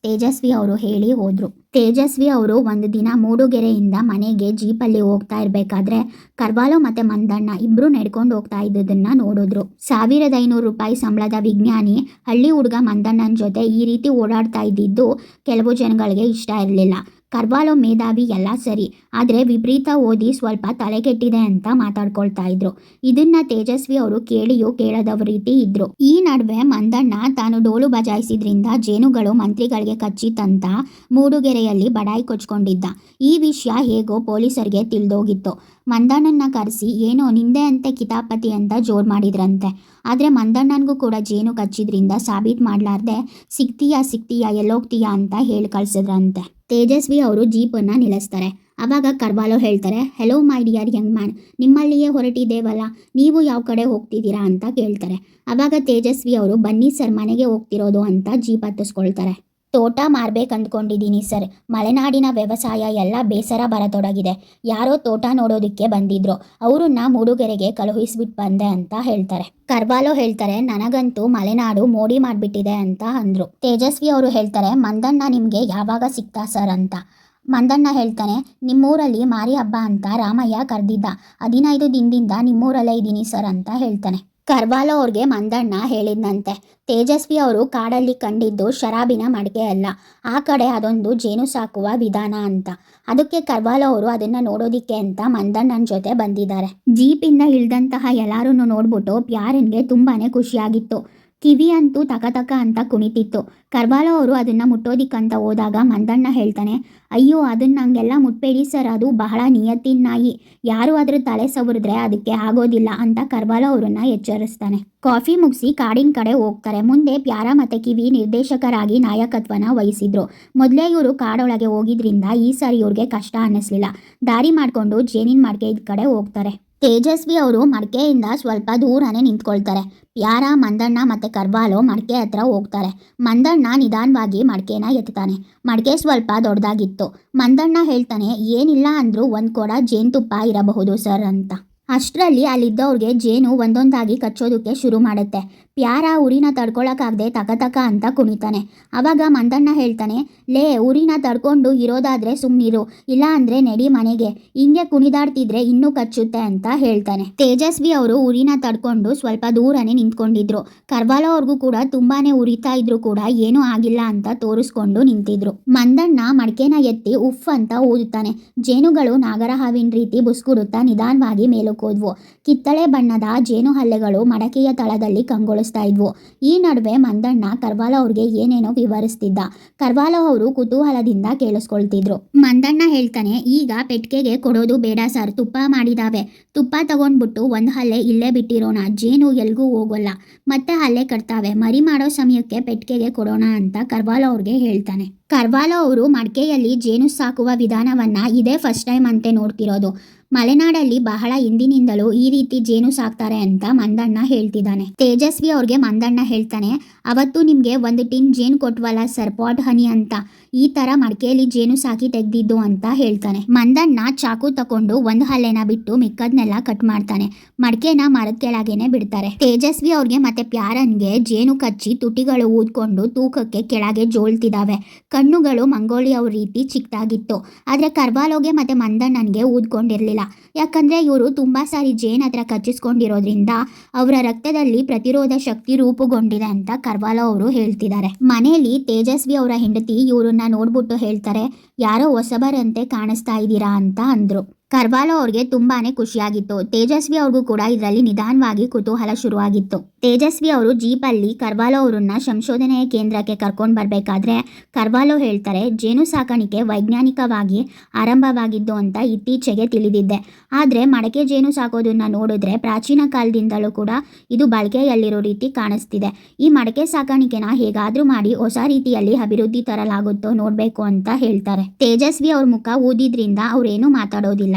ತೇಜಸ್ವಿ ಅವರು ಹೇಳಿ ಹೋದರು. ತೇಜಸ್ವಿ ಅವರು ಒಂದು ದಿನ ಮೂಡುಗೆರೆಯಿಂದ ಮನೆಗೆ ಜೀಪಲ್ಲಿ ಹೋಗ್ತಾ ಇರಬೇಕಾದ್ರೆ ಕರ್ವಾಲೋ ಮತ್ತು ಮಂದಣ್ಣ ಇಬ್ರು ನಡ್ಕೊಂಡು ಹೋಗ್ತಾ ಇದ್ದದನ್ನ ನೋಡಿದ್ರು. ಸಾವಿರದ ಐನೂರು ರೂಪಾಯಿ ಸಂಬಳದ ವಿಜ್ಞಾನಿ ಹಳ್ಳಿ ಹುಡುಗ ಮಂದಣ್ಣನ ಜೊತೆ ಈ ರೀತಿ ಓಡಾಡ್ತಾ ಇದ್ದಿದ್ದು ಕೆಲವು ಜನಗಳಿಗೆ ಇಷ್ಟ ಇರಲಿಲ್ಲ. ಕರ್ವಾಲೋ ಮೇಧಾವಿ ಎಲ್ಲ ಸರಿ, ಆದರೆ ವಿಪರೀತ ಓದಿ ಸ್ವಲ್ಪ ತಲೆಗೆಟ್ಟಿದೆ ಅಂತ ಮಾತಾಡ್ಕೊಳ್ತಾ ಇದ್ರು. ಇದನ್ನ ತೇಜಸ್ವಿ ಅವರು ಕೇಳಿಯೂ ಕೇಳದವ ರೀತಿ ಇದ್ರು. ಈ ನಡುವೆ ಮಂದಣ್ಣ ತಾನು ಡೋಲು ಬಜಾಯಿಸಿದ್ರಿಂದ ಜೇನುಗಳು ಮಂತ್ರಿಗಳಿಗೆ ಕಚ್ಚಿತಂತ ಮೂಡುಗೆರೆಯಲ್ಲಿ ಬಡಾಯಿ ಕೊಚ್ಕೊಂಡಿದ್ದ. ಈ ವಿಷಯ ಹೇಗೋ ಪೊಲೀಸರಿಗೆ ತಿಳಿದೋಗಿತ್ತು. ಮಂದಣ್ಣನ ಕರೆಸಿ, ಏನೋ ನಿಂದೆ ಅಂತೆ ಕಿತಾಪತಿ ಅಂತ ಜೋರು ಮಾಡಿದ್ರಂತೆ. ಆದರೆ ಮಂದಣ್ಣನಿಗೂ ಕೂಡ ಜೇನು ಕಚ್ಚಿದ್ರಿಂದ ಸಾಬೀತು ಮಾಡಲಾರ್ದೆ ಸಿಗ್ತೀಯಾ ಸಿಗ್ತೀಯಾ, ಎಲ್ಲೋಗ್ತೀಯಾ ಅಂತ ಹೇಳಿ ಕಳ್ಸಿದ್ರಂತೆ. ತೇಜಸ್ವಿ ಅವರು ಜೀಪನ್ನು ನಿಲ್ಲಿಸ್ತಾರೆ. ಅವಾಗ ಕರ್ವಾಲೋ ಹೇಳ್ತಾರೆ hello my dear young man ನಿಮ್ಮಲ್ಲಿಯೇ ಹೊರಟಿದ್ದೇವಲ್ಲ ನೀವು ಯಾವ ಕಡೆ ಹೋಗ್ತಿದ್ದೀರಾ ಅಂತ ಕೇಳ್ತಾರೆ. ಅವಾಗ ತೇಜಸ್ವಿ ಅವರು ಬನ್ನಿ ಸರ್ ಮನೆಗೆ ಹೋಗ್ತಿರೋದು ಅಂತ ಜೀಪ್ ಹತ್ತಿಸ್ಕೊಳ್ತಾರೆ. ತೋಟ ಮಾರ್ಬೇಕು ಅಂದ್ಕೊಂಡಿದ್ದೀನಿ ಸರ್. ಮಲೆನಾಡಿನ ವ್ಯವಸಾಯ ಎಲ್ಲ ಬೇಸರ ಬರತೊಡಗಿದೆ. ಯಾರೋ ತೋಟ ನೋಡೋದಕ್ಕೆ ಬಂದಿದ್ರು. ಅವರನ್ನ ಮೂಡುಗೆರೆಗೆ ಕಳುಹಿಸ್ಬಿಟ್ಟು ಬಂದೆ ಅಂತ ಹೇಳ್ತಾರೆ. ಕರ್ವಾಲೋ ಹೇಳ್ತಾರೆ, ನನಗಂತೂ ಮಲೆನಾಡು ಮೋಡಿ ಮಾಡಿಬಿಟ್ಟಿದೆ ಅಂತ ಅಂದ್ರು. ತೇಜಸ್ವಿ ಅವರು ಹೇಳ್ತಾರೆ, ಮಂದಣ್ಣ ನಿಮಗೆ ಯಾವಾಗ ಸಿಕ್ತಾ ಸರ್ ಅಂತ. ಮಂದಣ್ಣ ಹೇಳ್ತಾನೆ, ನಿಮ್ಮೂರಲ್ಲಿ ಮಾರಿ ಹಬ್ಬ ಅಂತ ರಾಮಯ್ಯ ಕರೆದಿದ್ದ. ಹದಿನೈದು ದಿನದಿಂದ ನಿಮ್ಮೂರಲ್ಲೇ ಇದ್ದೀನಿ ಸರ್ ಅಂತ ಹೇಳ್ತಾನೆ. ಕರ್ವಾಲೋ ಅವ್ರಿಗೆ ಮಂದಣ್ಣ ಹೇಳಿದ್ನಂತೆ. ತೇಜಸ್ವಿ ಅವರು ಕಾಡಲ್ಲಿ ಕಂಡಿದ್ದು ಶರಾಬಿನ ಮಡಿಕೆ ಅಲ್ಲ. ಆ ಕಡೆ ಅದೊಂದು ಜೇನು ಸಾಕುವ ವಿಧಾನ ಅಂತ. ಅದಕ್ಕೆ ಕರ್ವಾಲೋ ಅವರು ಅದನ್ನ ನೋಡೋದಿಕ್ಕೆ ಅಂತ ಮಂದಣ್ಣನ ಜೊತೆ ಬಂದಿದ್ದಾರೆ. ಜೀಪಿಂದ ಇಳ್ದಂತಹ ಎಲ್ಲರೂ ನೋಡ್ಬಿಟ್ಟು ಪ್ಯಾರಿನ್ಗೆ ತುಂಬಾನೇ ಖುಷಿಯಾಗಿತ್ತು. ಕಿವಿ ಅಂತೂ ತಕ ತಕ ಅಂತ ಕುಣಿತಿತ್ತು. ಕರ್ವಾಲೋ ಅವರು ಅದನ್ನು ಮುಟ್ಟೋದಿಕ್ಕಂತ ಹೋದಾಗ ಮಂದಣ್ಣ ಹೇಳ್ತಾನೆ, ಅಯ್ಯೋ, ಅದನ್ನ ಹಂಗೆಲ್ಲ ಮುಟ್ಬೇಡಿ ಸರ್, ಅದು ಬಹಳ ನಿಯತ್ತಿನ ನಾಯಿ ಯಾರು ಅದ್ರ ತಲೆ ಸವರಿದ್ರೆ ಅದಕ್ಕೆ ಆಗೋದಿಲ್ಲ ಅಂತ ಕರ್ವಾಲೋ ಅವರನ್ನ ಎಚ್ಚರಿಸ್ತಾನೆ. ಕಾಫಿ ಮುಗಿಸಿ ಕಾಡಿನ ಕಡೆ ಹೋಗ್ತಾರೆ. ಮುಂದೆ ಪ್ಯಾರ ಮತ್ತೆ ಕಿವಿ ನಿರ್ದೇಶಕರಾಗಿ ನಾಯಕತ್ವನ ವಹಿಸಿದ್ರು. ಮೊದಲೇ ಇವರು ಕಾಡೊಳಗೆ ಹೋಗಿದ್ರಿಂದ ಈ ಸಾರಿ ಇವ್ರಿಗೆ ಕಷ್ಟ ಅನ್ನಿಸ್ಲಿಲ್ಲ. ದಾರಿ ಮಾಡಿಕೊಂಡು ಜೇನಿನ ಮಡಿಕೆ ಕಡೆ ಹೋಗ್ತಾರೆ. ತೇಜಸ್ವಿ ಅವರು ಮಡಿಕೆಯಿಂದ ಸ್ವಲ್ಪ ದೂರನೇ ನಿಂತ್ಕೊಳ್ತಾರೆ. ಪ್ಯಾರ, ಮಂದಣ್ಣ ಮತ್ತೆ ಕರ್ವಾಲೋ ಮಡಿಕೆ ಹತ್ರ ಹೋಗ್ತಾರೆ. ಮಂದಣ್ಣ ನಿಧಾನವಾಗಿ ಮಡಿಕೆನ ಎತ್ತಾನೆ. ಮಡಿಕೆ ಸ್ವಲ್ಪ ದೊಡ್ಡದಾಗಿತ್ತು. ಮಂದಣ್ಣ ಹೇಳ್ತಾನೆ, ಏನಿಲ್ಲ ಅಂದರೂ ಒಂದು ಕೊಡ ಜೇನುತುಪ್ಪ ಇರಬಹುದು ಸರ್ ಅಂತ. ಅಷ್ಟರಲ್ಲಿ ಅಲ್ಲಿದ್ದವ್ರಿಗೆ ಜೇನು ಒಂದೊಂದಾಗಿ ಕಚ್ಚೋದಕ್ಕೆ ಶುರು ಮಾಡುತ್ತೆ. ಪ್ಯಾರ ಊರಿನ ತಡ್ಕೊಳಕ್ಕಾಗದೆ ತಕ ಅಂತ ಕುಣಿತಾನೆ. ಅವಾಗ ಮಂದಣ್ಣ ಹೇಳ್ತಾನೆ, ಲೇ ಉರಿನ ತಡ್ಕೊಂಡು ಇರೋದಾದ್ರೆ ಸುಮ್ಮನಿರು ಇಲ್ಲ ಅಂದ್ರೆ ನಡಿ ಮನೆಗೆ. ಹಿಂಗೆ ಕುಣಿದಾಡ್ತಿದ್ರೆ ಇನ್ನೂ ಕಚ್ಚುತ್ತೆ ಅಂತ ಹೇಳ್ತಾನೆ. ತೇಜಸ್ವಿ ಅವರು ಉರಿನ ತಡ್ಕೊಂಡು ಸ್ವಲ್ಪ ದೂರನೇ ನಿಂತ್ಕೊಂಡಿದ್ರು. ಕರ್ವಾಲ ಅವ್ರಿಗೂ ಕೂಡ ತುಂಬಾನೇ ಉರಿತಾ ಇದ್ರು ಕೂಡ ಏನೂ ಆಗಿಲ್ಲ ಅಂತ ತೋರಿಸ್ಕೊಂಡು ನಿಂತಿದ್ರು. ಮಂದಣ್ಣ ಮಡಕೆನ ಎತ್ತಿ ಉಫ್ ಅಂತ ಊದುತ್ತಾನೆ. ಜೇನುಗಳು ನಾಗರ ಹಾವಿನ ರೀತಿ ಬುಸ್ಕುಡುತ್ತಾ ನಿಧಾನವಾಗಿ ಮೇಲಕ್ಕೆ ಹೋದ್ವು ಕಿತ್ತಳೆ ಬಣ್ಣದ ಜೇನು ಹಲ್ಲೆಗಳು ಮಡಕೆಯ ತಳದಲ್ಲಿ ಕಂಗೊಳಿಸ್ತಾ ಇದ್ವು. ಈ ನಡುವೆ ಮಂದಣ್ಣ ಕರ್ವಾಲ ಅವ್ರಿಗೆ ಏನೇನೋ ವಿವರಿಸ್ತಿದ್ದ. ಕರ್ವಾಲ ಅವರು ಕುತೂಹಲದಿಂದ ಕೇಳಿಸ್ಕೊಳ್ತಿದ್ರು. ಮಂದಣ್ಣ ಹೇಳ್ತಾನೆ, ಈಗ ಪೆಟ್ಕೆಗೆ ಕೊಡೋದು ಬೇಡ ಸರ್. ತುಪ್ಪ ಮಾಡಿದಾವೆ. ತುಪ್ಪ ತಗೊಂಡ್ಬಿಟ್ಟು ಒಂದು ಹಲ್ಲೆ ಇಲ್ಲೇ ಬಿಟ್ಟಿರೋಣ. ಜೇನು ಎಲ್ಗೂ ಹೋಗೋಲ್ಲ. ಮತ್ತೆ ಹಲ್ಲೆ ಕಟ್ತಾವೆ. ಮರಿ ಮಾಡೋ ಸಮಯಕ್ಕೆ ಪೆಟ್ಕೆಗೆ ಕೊಡೋಣ ಅಂತ ಕರ್ವಾಲ ಅವ್ರಿಗೆ ಹೇಳ್ತಾನೆ. ಕರ್ವಾಲ ಅವರು ಮಡಿಕೆಯಲ್ಲಿ ಜೇನು ಸಾಕುವ ವಿಧಾನವನ್ನ ಇದೇ ಫಸ್ಟ್ ಟೈಮ್ ಅಂತೆ ನೋಡ್ತಿರೋದು. ಮಲೆನಾಡಲ್ಲಿ ಬಹಳ ಹಿಂದಿನಿಂದಲೂ ಈ ರೀತಿ ಜೇನು ಸಾಕ್ತಾರೆ ಅಂತ ಮಂದಣ್ಣ ಹೇಳ್ತಿದ್ದಾನೆ. ತೇಜಸ್ವಿ ಅವ್ರಿಗೆ ಮಂದಣ್ಣ ಹೇಳ್ತಾನೆ, ಅವತ್ತು ನಿಮ್ಗೆ ಒಂದು ಟಿನ್ ಜೇನು ಕೊಟ್ವಲ್ಲ ಸರ್, ಪಾಟ್ ಹನಿ ಅಂತ. ಈ ತರ ಮಡಿಕೆಯಲ್ಲಿ ಜೇನು ಸಾಕಿ ತೆಗ್ದಿದ್ದು ಅಂತ ಹೇಳ್ತಾನೆ. ಮಂದಣ್ಣ ಚಾಕು ತಕೊಂಡು ಒಂದು ಹಲ್ಲೆನ ಬಿಟ್ಟು ಮಿಕ್ಕದ್ನೆಲ್ಲ ಕಟ್ ಮಾಡ್ತಾನೆ. ಮಡಿಕೆನ ಮರದ ಕೆಳಗೇನೆ ಬಿಡ್ತಾರೆ. ತೇಜಸ್ವಿ ಅವ್ರಿಗೆ ಮತ್ತೆ ಪ್ಯಾರನ್ಗೆ ಜೇನು ಕಚ್ಚಿ ತುಟಿಗಳು ಊದ್ಕೊಂಡು ತೂಕಕ್ಕೆ ಕೆಳಗೆ ಜೋಳ್ತಿದಾವೆ. ಕಣ್ಣುಗಳು ಮಂಗೋಳಿ ಅವ್ರ ರೀತಿ ಚಿಕ್ಕದಾಗಿತ್ತು. ಆದ್ರೆ ಕರ್ವಾಲೋಗೆ ಮತ್ತೆ ಮಂದಣ್ಣನ್ಗೆ ಊದ್ಕೊಂಡಿರ್ಲಿಲ್ಲ. ಯಾಕಂದ್ರೆ ಇವರು ತುಂಬಾ ಸಾರಿ ಜೇನ್ ಹತ್ರ ಕಚ್ಚಿಸ್ಕೊಂಡಿರೋದ್ರಿಂದ ಅವರ ರಕ್ತದಲ್ಲಿ ಪ್ರತಿರೋಧ ಶಕ್ತಿ ರೂಪುಗೊಂಡಿದೆ ಅಂತ ಕರ್ವಾಲೋ ಅವರು ಹೇಳ್ತಿದ್ದಾರೆ. ಮನೆಯಲ್ಲಿ ತೇಜಸ್ವಿ ಅವರ ಹೆಂಡತಿ ಇವ್ರನ್ನ ನೋಡ್ಬಿಟ್ಟು ಹೇಳ್ತಾರೆ ಯಾರೋ ಹೊಸಬರಂತೆ ಕಾಣಿಸ್ತಾ ಇದ್ದೀರಾ ಅಂತ ಅಂದ್ರು. ಕರ್ವಾಲೋ ಅವ್ರಿಗೆ ತುಂಬಾನೇ ಖುಷಿಯಾಗಿತ್ತು. ತೇಜಸ್ವಿ ಅವ್ರಿಗೂ ಕೂಡ ಇದರಲ್ಲಿ ನಿಧಾನವಾಗಿ ಕುತೂಹಲ ಶುರುವಾಗಿತ್ತು. ತೇಜಸ್ವಿ ಅವರು ಜೀಪಲ್ಲಿ ಕರ್ವಾಲೋ ಅವರನ್ನ ಸಂಶೋಧನೆಯ ಕೇಂದ್ರಕ್ಕೆ ಕರ್ಕೊಂಡು ಬರಬೇಕಾದ್ರೆ ಕರ್ವಾಲೋ ಹೇಳ್ತಾರೆ, ಜೇನು ಸಾಕಾಣಿಕೆ ವೈಜ್ಞಾನಿಕವಾಗಿ ಆರಂಭವಾಗಿದ್ದು ಅಂತ ಇತ್ತೀಚೆಗೆ ತಿಳಿದಿದ್ದೆ. ಆದರೆ ಮಡಕೆ ಜೇನು ಸಾಕೋದನ್ನ ನೋಡಿದ್ರೆ ಪ್ರಾಚೀನ ಕಾಲದಿಂದಲೂ ಕೂಡ ಇದು ಬಳಕೆಯಲ್ಲಿರೋ ರೀತಿ ಕಾಣಿಸ್ತಿದೆ. ಈ ಮಡಕೆ ಸಾಕಾಣಿಕೆನ ಹೇಗಾದ್ರೂ ಮಾಡಿ ಹೊಸ ರೀತಿಯಲ್ಲಿ ಅಭಿವೃದ್ಧಿ ತರಲಾಗುತ್ತೋ ನೋಡಬೇಕು ಅಂತ ಹೇಳ್ತಾರೆ. ತೇಜಸ್ವಿ ಅವ್ರ ಮುಖ ಊದಿದ್ರಿಂದ ಅವ್ರೇನು ಮಾತಾಡೋದಿಲ್ಲ.